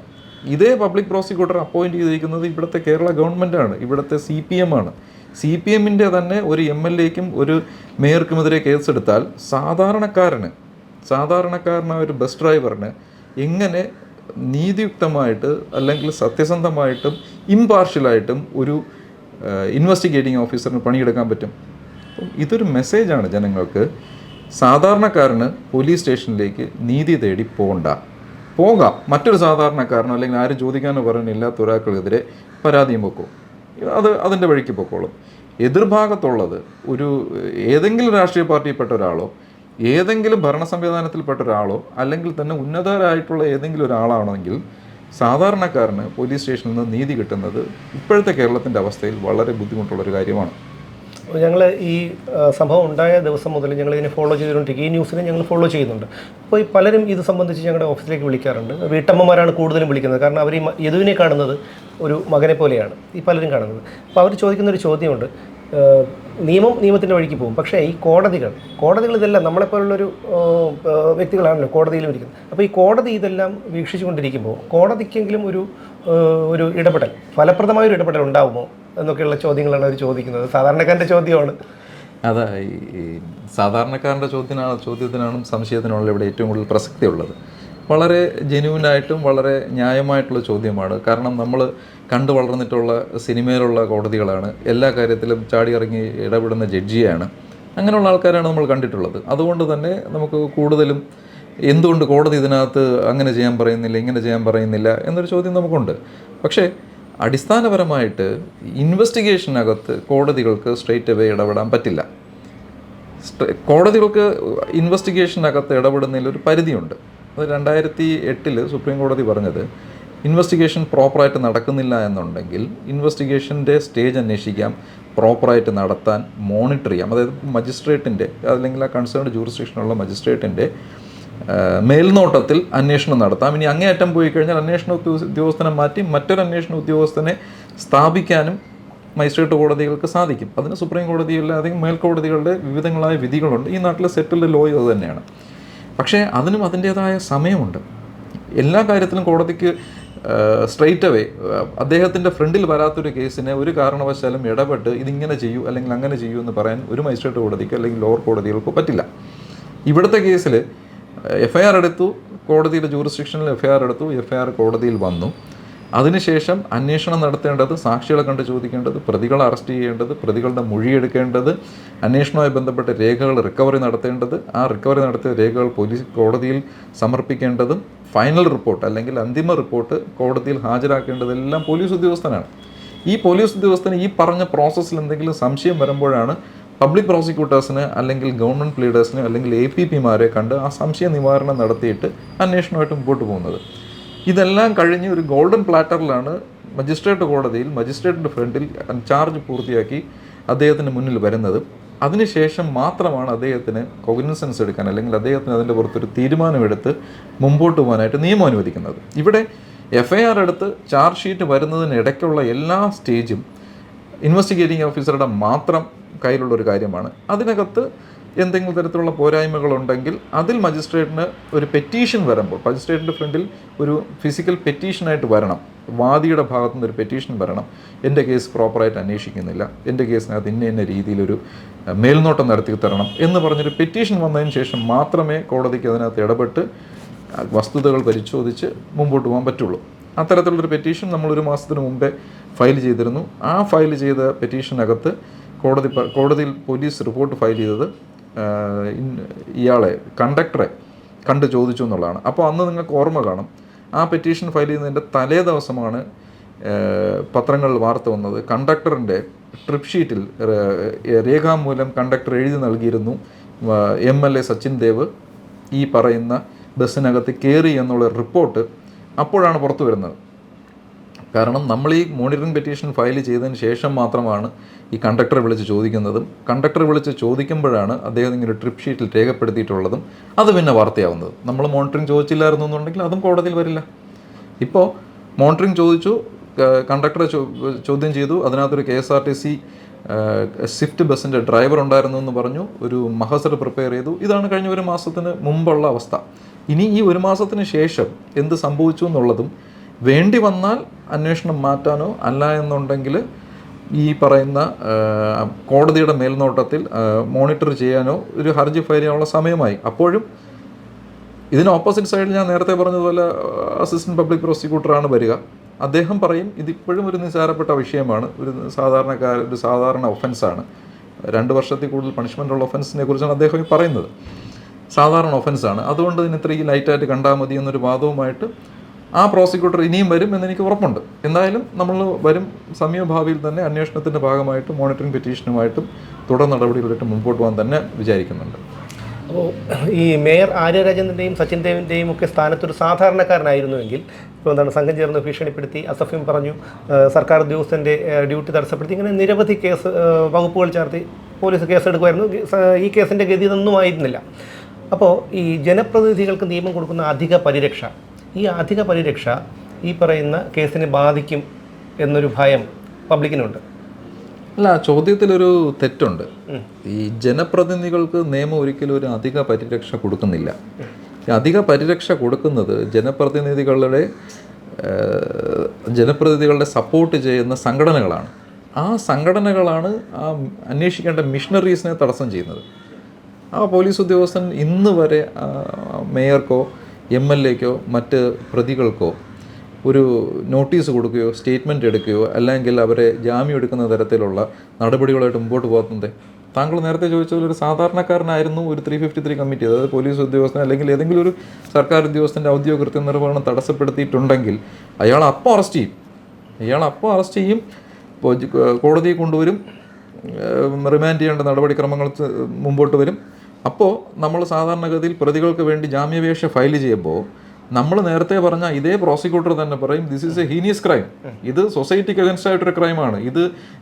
ഇതേ പബ്ലിക് പ്രോസിക്യൂട്ടർ അപ്പോയിന്റ് ചെയ്തിരിക്കുന്നത് ഇവിടുത്തെ കേരള ഗവൺമെന്റാണ് ഇവിടുത്തെ സി പി എം ആണ്. സി പി എമ്മിന്റെ തന്നെ ഒരു എം എൽ എക്കും ഒരു മേയർക്കുമെതിരെ കേസെടുത്താൽ സാധാരണക്കാരന് സാധാരണക്കാരനായ ഒരു ബസ് ഡ്രൈവറിന് എങ്ങനെ നീതിയുക്തമായിട്ട് അല്ലെങ്കിൽ സത്യസന്ധമായിട്ടും ഇമ്പാർഷ്യലായിട്ടും ഒരു ഇൻവെസ്റ്റിഗേറ്റിംഗ് ഓഫീസറിന് പണിയെടുക്കാൻ പറ്റും. അപ്പം ഇതൊരു മെസ്സേജാണ് ജനങ്ങൾക്ക്. സാധാരണക്കാരന് പോലീസ് സ്റ്റേഷനിലേക്ക് നീതി തേടി പോകണ്ട പോകാം. മറ്റൊരു സാധാരണക്കാരനോ അല്ലെങ്കിൽ ആരും ചോദിക്കാനോ പറയാനില്ലാത്ത ഒരാൾക്കെതിരെ പരാതിയും വെക്കും. അത് അതിന്റെ വഴിക്ക് പൊക്കോളും. എതിർഭാഗത്തുള്ളത് ഒരു ഏതെങ്കിലും രാഷ്ട്രീയ പാർട്ടിയിൽപ്പെട്ട ഒരാളോ ഏതെങ്കിലും ഭരണ സംവിധാനത്തിൽപ്പെട്ട ഒരാളോ അല്ലെങ്കിൽ തന്നെ ഉന്നതരായിട്ടുള്ള ഏതെങ്കിലും ഒരാളാണെങ്കിൽ സാധാരണക്കാരന് പോലീസ് സ്റ്റേഷനിൽ നിന്ന് നീതി കിട്ടുന്നത് ഇപ്പോഴത്തെ കേരളത്തിന്റെ അവസ്ഥയിൽ വളരെ ബുദ്ധിമുട്ടുള്ളൊരു കാര്യമാണ്. ഞങ്ങൾ ഈ സംഭവം ഉണ്ടായ ദിവസം മുതൽ ഞങ്ങൾ ഇതിനെ ഫോളോ ചെയ്തുകൊണ്ടിരിക്കുക ഈ ന്യൂസിനെ ഞങ്ങൾ ഫോളോ ചെയ്യുന്നുണ്ട്. അപ്പോൾ ഈ പലരും ഇത് സംബന്ധിച്ച് ഞങ്ങളുടെ ഓഫീസിലേക്ക് വിളിക്കാറുണ്ട്. വീട്ടമ്മമാരാണ് കൂടുതലും വിളിക്കുന്നത്. കാരണം അവർ ഈ യദുവിനെ കാണുന്നത് ഒരു മകനെ പോലെയാണ്. ഈ പലരും കാണുന്നത്. അപ്പോൾ അവർ ചോദിക്കുന്ന ഒരു ചോദ്യമുണ്ട്. നിയമം നിയമത്തിന്റെ വഴിക്ക് പോകും. പക്ഷേ ഈ കോടതികൾ കോടതികൾ ഇതെല്ലാം നമ്മളെപ്പോലുള്ളൊരു വ്യക്തികളാണല്ലോ കോടതിയിലും ഇരിക്കുന്നത് അപ്പോൾ ഈ കോടതി ഇതെല്ലാം വീക്ഷിച്ചുകൊണ്ടിരിക്കുമ്പോൾ കോടതിക്കെങ്കിലും ഒരു ഒരു ഇടപെടൽ ഫലപ്രദമായ ഒരു ഇടപെടൽ ഉണ്ടാകുമോ എന്നൊക്കെയുള്ള ചോദ്യങ്ങളാണ് അവർ ചോദിക്കുന്നത്. സാധാരണക്കാരന്റെ ചോദ്യമാണ്. അതാ ഈ സാധാരണക്കാരന്റെ ചോദ്യത്തിനാണ് ചോദ്യത്തിനാണ് സംശയത്തിനുള്ള ഇവിടെ ഏറ്റവും കൂടുതൽ പ്രസക്തി ഉള്ളത് വളരെ ജെന്യൂനായിട്ടും വളരെ ന്യായമായിട്ടുള്ള ചോദ്യമാണ്. കാരണം നമ്മൾ കണ്ടു വളർന്നിട്ടുള്ള സിനിമയിലുള്ള കോടതികളാണ്. എല്ലാ കാര്യത്തിലും ചാടി ഇറങ്ങി ഇടപെടുന്ന ജഡ്ജിയാണ്. അങ്ങനെയുള്ള ആൾക്കാരാണ് നമ്മൾ കണ്ടിട്ടുള്ളത്. അതുകൊണ്ട് തന്നെ നമുക്ക് കൂടുതലും എന്തുകൊണ്ട് കോടതി ഇതിനകത്ത് അങ്ങനെ ചെയ്യാൻ പറയുന്നില്ല ഇങ്ങനെ ചെയ്യാൻ പറയുന്നില്ല എന്നൊരു ചോദ്യം നമുക്കുണ്ട്. പക്ഷേ അടിസ്ഥാനപരമായിട്ട് ഇൻവെസ്റ്റിഗേഷനകത്ത് കോടതികൾക്ക് സ്ട്രെയിറ്റ് അവേ ഇടപെടാൻ പറ്റില്ല. കോടതികൾക്ക് ഇൻവെസ്റ്റിഗേഷനകത്ത് ഇടപെടുന്നതിൽ ഒരു പരിധിയുണ്ട്. അത് രണ്ടായിരത്തി എട്ടിൽ സുപ്രീം കോടതി പറഞ്ഞത് ഇൻവെസ്റ്റിഗേഷൻ പ്രോപ്പറായിട്ട് നടക്കുന്നില്ല എന്നുണ്ടെങ്കിൽ ഇൻവെസ്റ്റിഗേഷന്റെ സ്റ്റേജ് അന്വേഷിക്കാം പ്രോപ്പറായിട്ട് നടത്താൻ മോണിറ്റർ ചെയ്യാം. അതായത് മജിസ്ട്രേറ്റിന്റെ അല്ലെങ്കിൽ ആ കൺസേൺഡ് ജൂറിസ്ഡിക്ഷനുള്ള മജിസ്ട്രേറ്റിന്റെ മേൽനോട്ടത്തിൽ അന്വേഷണം നടത്താം. ഇനി അങ്ങേയറ്റം പോയി കഴിഞ്ഞാൽ അന്വേഷണ ഉദ്യോഗ- ഉദ്യോഗസ്ഥനെ മാറ്റി മറ്റൊരു അന്വേഷണ ഉദ്യോഗസ്ഥനെ സ്ഥാപിക്കാനും മജിസ്ട്രേറ്റ് കോടതികൾക്ക് സാധിക്കും. അതിന് സുപ്രീം കോടതിയിലെ അല്ലെങ്കിൽ മേൽക്കോടതികളുടെ വിവിധങ്ങളായ വിധികളുണ്ട്. ഈ നാട്ടിലെ സെറ്റിൽഡ് ലോ അത് തന്നെയാണ്. പക്ഷേ അതിനും അതിന്റേതായ സമയമുണ്ട്. എല്ലാ കാര്യത്തിലും കോടതിക്ക് സ്ട്രെയിറ്റ് അവേ അദ്ദേഹത്തിന്റെ ഫ്രണ്ടിൽ വരാത്തൊരു കേസിനെ ഒരു കാരണവശാലും ഇടപെട്ട് ഇതിങ്ങനെ ചെയ്യൂ അല്ലെങ്കിൽ അങ്ങനെ ചെയ്യൂ എന്ന് പറയാൻ ഒരു മജിസ്ട്രേറ്റ് കോടതിക്ക് അല്ലെങ്കിൽ ലോവർ കോടതികൾക്കോ പറ്റില്ല. ഇവിടുത്തെ കേസിൽ എഫ് ഐ ആർ എടുത്തു കോടതിയുടെ ജൂറിസ്ഡിക്ഷനിൽ എഫ് ഐ ആർ എടുത്തു എഫ് ഐ ആർ കോടതിയിൽ വന്നു. അതിനുശേഷം അന്വേഷണം നടത്തേണ്ടത് സാക്ഷികളെ കണ്ട് ചോദിക്കേണ്ടത് പ്രതികളെ അറസ്റ്റ് ചെയ്യേണ്ടത് പ്രതികളുടെ മൊഴിയെടുക്കേണ്ടത് അന്വേഷണവുമായി ബന്ധപ്പെട്ട രേഖകൾ റിക്കവറി നടത്തേണ്ടത് ആ റിക്കവറി നടത്തിയ രേഖകൾ പോലീസ് കോടതിയിൽ സമർപ്പിക്കേണ്ടതും ഫൈനൽ റിപ്പോർട്ട് അല്ലെങ്കിൽ അന്തിമ റിപ്പോർട്ട് കോടതിയിൽ ഹാജരാക്കേണ്ടതെല്ലാം പോലീസ് ഉദ്യോഗസ്ഥനാണ്. ഈ പോലീസ് ഉദ്യോഗസ്ഥന് ഈ പറഞ്ഞ പ്രോസസ്സിൽ എന്തെങ്കിലും സംശയം വരുമ്പോഴാണ് പബ്ലിക് പ്രോസിക്യൂട്ടേഴ്സിന് അല്ലെങ്കിൽ ഗവൺമെന്റ് ലീഡേഴ്സിന് അല്ലെങ്കിൽ എ പി പിമാരെ കണ്ട് ആ സംശയ നിവാരണം നടത്തിയിട്ട് അന്വേഷണമായിട്ട് മുമ്പോട്ട് പോകുന്നത്. ഇതെല്ലാം കഴിഞ്ഞ് ഒരു ഗോൾഡൻ പ്ലാറ്ററിലാണ് മജിസ്ട്രേറ്റ് കോടതിയിൽ മജിസ്ട്രേറ്റിന്റെ ഫ്രണ്ടിൽ ചാർജ് പൂർത്തിയാക്കി അദ്ദേഹത്തിന് മുന്നിൽ വരുന്നത്. അതിനുശേഷം മാത്രമാണ് അദ്ദേഹത്തിന് കോഗ്നിസൻസ് എടുക്കാൻ അല്ലെങ്കിൽ അദ്ദേഹത്തിന് അതിന്റെ പുറത്തൊരു തീരുമാനമെടുത്ത് മുമ്പോട്ട് പോകാനായിട്ട് നിയമം അനുവദിക്കുന്നത്. ഇവിടെ എഫ് ഐ ആർ എടുത്ത് ചാർജ് ഷീറ്റ് വരുന്നതിനിടയ്ക്കുള്ള എല്ലാ സ്റ്റേജും ഇൻവെസ്റ്റിഗേറ്റിംഗ് ഓഫീസറുടെ മാത്രം കയ്യിലുള്ള ഒരു കാര്യമാണ്. അതിനകത്ത് എന്തെങ്കിലും തരത്തിലുള്ള പോരായ്മകളുണ്ടെങ്കിൽ അതിൽ മജിസ്ട്രേറ്റിന് ഒരു പെറ്റീഷൻ വരുമ്പോൾ മജിസ്ട്രേറ്റിന്റെ ഫ്രണ്ടിൽ ഒരു ഫിസിക്കൽ പെറ്റീഷനായിട്ട് വരണം. വാദിയുടെ ഭാഗത്തു നിന്ന് ഒരു പെറ്റീഷൻ വരണം. എന്റെ കേസ് പ്രോപ്പറായിട്ട് അന്വേഷിക്കുന്നില്ല. എന്റെ കേസിനകത്ത് ഇന്ന ഇന്ന രീതിയിലൊരു മേൽനോട്ടം നടത്തി തരണം എന്ന് പറഞ്ഞൊരു പെറ്റീഷൻ വന്നതിന് ശേഷം മാത്രമേ കോടതിക്ക് അതിനകത്ത് ഇടപെട്ട് വസ്തുതകൾ പരിശോധിച്ച് മുമ്പോട്ട് പോകാൻ പറ്റുള്ളൂ. അത്തരത്തിലുള്ളൊരു പെറ്റീഷൻ നമ്മൾ ഒരു മാസത്തിന് മുമ്പേ ഫയൽ ചെയ്തിരുന്നു. ആ ഫയൽ ചെയ്ത പെറ്റീഷനകത്ത് കോടതി കോടതിയിൽ പോലീസ് റിപ്പോർട്ട് ഫയൽ ചെയ്തത് ഇയാളെ കണ്ടക്ടറെ കണ്ട് ചോദിച്ചു എന്നുള്ളതാണ്. അപ്പോൾ അന്ന് നിങ്ങൾക്ക് ഓർമ്മ കാണും. ആ പെറ്റീഷൻ ഫയൽ ചെയ്യുന്നതിന്റെ തലേ ദിവസമാണ് പത്രങ്ങളിൽ വാർത്ത വന്നത്. കണ്ടക്ടറിന്റെ ട്രിപ്പ് ഷീറ്റിൽ രേഖാമൂലം കണ്ടക്ടർ എഴുതി നൽകിയിരുന്നു M L A Sachin Dev. ഈ പറയുന്ന ബസ്സിനകത്ത് കയറി എന്നുള്ള റിപ്പോർട്ട് അപ്പോഴാണ് പുറത്തു വരുന്നത്. കാരണം നമ്മൾ ഈ മോണിറ്ററിംഗ് പെറ്റീഷൻ ഫയൽ ചെയ്തതിന് ശേഷം മാത്രമാണ് ഈ കണ്ടക്ടറെ വിളിച്ച് ചോദിക്കുന്നതും കണ്ടക്ടറെ വിളിച്ച് ചോദിക്കുമ്പോഴാണ് അദ്ദേഹം ഇങ്ങനെ ട്രിപ്പ് ഷീറ്റിൽ രേഖപ്പെടുത്തിയിട്ടുള്ളതും അത് പിന്നെ വാർത്തയാവുന്നത്. നമ്മൾ മോണിറ്ററിംഗ് ചോദിച്ചില്ലായിരുന്നു എന്നുണ്ടെങ്കിൽ അതും കോടതിയിൽ വരില്ല. ഇപ്പോൾ മോണിറ്ററിംഗ് ചോദിച്ചു കണ്ടക്ടറെ ചോദ്യം ചെയ്തു അതിനകത്തൊരു K S R T C swift ബസ്സിന്റെ ഡ്രൈവർ ഉണ്ടായിരുന്നു എന്ന് പറഞ്ഞു ഒരു മഹസർ പ്രിപ്പയർ ചെയ്തു. ഇതാണ് കഴിഞ്ഞ ഒരു മാസത്തിന് മുമ്പുള്ള അവസ്ഥ. ഇനി ഈ ഒരു മാസത്തിന് ശേഷം എന്ത് സംഭവിച്ചു എന്നുള്ളതും വേണ്ടി വന്നാൽ അന്വേഷണം മാറ്റാനോ അല്ല എന്നുണ്ടെങ്കിൽ ഈ പറയുന്ന കോടതിയുടെ മേൽനോട്ടത്തിൽ മോണിറ്റർ ചെയ്യാനോ ഒരു ഹർജി ഫയൽ ചെയ്യാനുള്ള സമയമായി. അപ്പോഴും ഇതിന് ഓപ്പോസിറ്റ് സൈഡിൽ ഞാൻ നേരത്തെ പറഞ്ഞതുപോലെ അസിസ്റ്റന്റ് പബ്ലിക് പ്രോസിക്യൂട്ടറാണ് വരിക. അദ്ദേഹം പറയും ഇതിപ്പോഴും ഒരു നിസാരപ്പെട്ട വിഷയമാണ്. ഒരു സാധാരണക്കാർ ഒരു സാധാരണ ഒഫൻസാണ്. രണ്ട് വർഷത്തിൽ കൂടുതൽ പണിഷ്മെന്റ് ഉള്ള ഒഫൻസിനെ കുറിച്ചാണ് അദ്ദേഹം ഈ പറയുന്നത്. സാധാരണ ഒഫൻസാണ്. അതുകൊണ്ട് ഇതിന് ഇത്രയും ലൈറ്റായിട്ട് കണ്ടാൽ മതി എന്നൊരു വാദവുമായിട്ട് ആ പ്രോസിക്യൂട്ടർ ഇനിയും വരും എന്ന് എനിക്ക് ഉറപ്പുണ്ട്. എന്തായാലും നമ്മൾ വരും സമീപഭാവിയിൽ തന്നെ അന്വേഷണത്തിന്റെ ഭാഗമായിട്ട് മോണിറ്ററിംഗ് പെറ്റീഷനുമായിട്ടും തുടർ നടപടികളായിട്ട് മുമ്പോട്ട് പോകാൻ തന്നെ വിചാരിക്കുന്നുണ്ട്. അപ്പോൾ ഈ മേയർ ആര്യരാജേന്ദ്രന്റെയും സച്ചിൻ ദേവിന്റെയും ഒക്കെ സ്ഥാനത്തൊരു സാധാരണക്കാരനായിരുന്നുവെങ്കിൽ ഇപ്പോൾ എന്താണ് സംഘം ചേർന്ന് ഭീഷണിപ്പെടുത്തി അസഫ്യം പറഞ്ഞു സർക്കാർ ഉദ്യോഗസ്ഥന്റെ ഡ്യൂട്ടി തടസ്സപ്പെടുത്തി ഇങ്ങനെ നിരവധി കേസ് വകുപ്പുകൾ ചേർത്തി പോലീസ് കേസെടുക്കുമായിരുന്നു. ഈ കേസിന്റെ ഗതി ഇതൊന്നും ആയിരുന്നില്ല അപ്പോൾ ഈ ജനപ്രതിനിധികൾക്ക് നിയമം കൊടുക്കുന്ന അധിക പരിരക്ഷ ഈ അധിക പരിരക്ഷ ഈ പറയുന്ന കേസിനെ ബാധിക്കും എന്നൊരു ഭയം പബ്ലിക്കിനുണ്ട്. അല്ല ചോദ്യത്തിലൊരു തെറ്റുണ്ട്. ഈ ജനപ്രതിനിധികൾക്ക് നിയമം ഒരിക്കലും ഒരു അധിക പരിരക്ഷ കൊടുക്കുന്നില്ല. അധിക പരിരക്ഷ കൊടുക്കുന്നത് ജനപ്രതിനിധികളുടെ ജനപ്രതിനിധികളുടെ സപ്പോർട്ട് ചെയ്യുന്ന സംഘടനകളാണ്. ആ സംഘടനകളാണ് ആ അന്വേഷിക്കേണ്ട മിഷണറീസിനെ തടസ്സം ചെയ്യുന്നത്. ആ പോലീസ് ഉദ്യോഗസ്ഥൻ ഇന്ന് വരെ മേയർക്കോ എം എൽ എക്കോ മറ്റ് പ്രതികൾക്കോ ഒരു നോട്ടീസ് കൊടുക്കുകയോ സ്റ്റേറ്റ്മെന്റ് എടുക്കുകയോ അല്ലെങ്കിൽ അവരെ ജാമ്യം എടുക്കുന്ന തരത്തിലുള്ള നടപടികളായിട്ട് മുമ്പോട്ട് പോകുന്നത് താങ്കൾ നേരത്തെ ചോദിച്ചതിൽ ഒരു സാധാരണക്കാരനായിരുന്നു ഒരു ത്രീ ഫിഫ്റ്റി ത്രീ കമ്മിറ്റി. അതായത് പോലീസ് ഉദ്യോഗസ്ഥൻ അല്ലെങ്കിൽ ഏതെങ്കിലും ഒരു സർക്കാർ ഉദ്യോഗസ്ഥന്റെ ഔദ്യോഗിക കൃത്യനിർവഹണം തടസ്സപ്പെടുത്തിയിട്ടുണ്ടെങ്കിൽ അയാൾ അപ്പോൾ അറസ്റ്റ് ചെയ്യും. അയാൾ അപ്പോൾ അറസ്റ്റ് ചെയ്യും. കോടതിയിൽ കൊണ്ടുവരും. റിമാൻഡ് ചെയ്യേണ്ട നടപടിക്രമങ്ങൾ മുമ്പോട്ട് വരും. അപ്പോൾ നമ്മൾ സാധാരണഗതിയിൽ പ്രതികൾക്ക് വേണ്ടി ജാമ്യാപേക്ഷ ഫയൽ ചെയ്യുമ്പോൾ നമ്മൾ നേരത്തെ പറഞ്ഞ ഇതേ പ്രോസിക്യൂട്ടർ തന്നെ പറയും this is a heinous crime ഇത് സൊസൈറ്റിക്ക് അഗൻസ്റ്റ് ആയിട്ടൊരു ക്രൈമാണ് ഇത്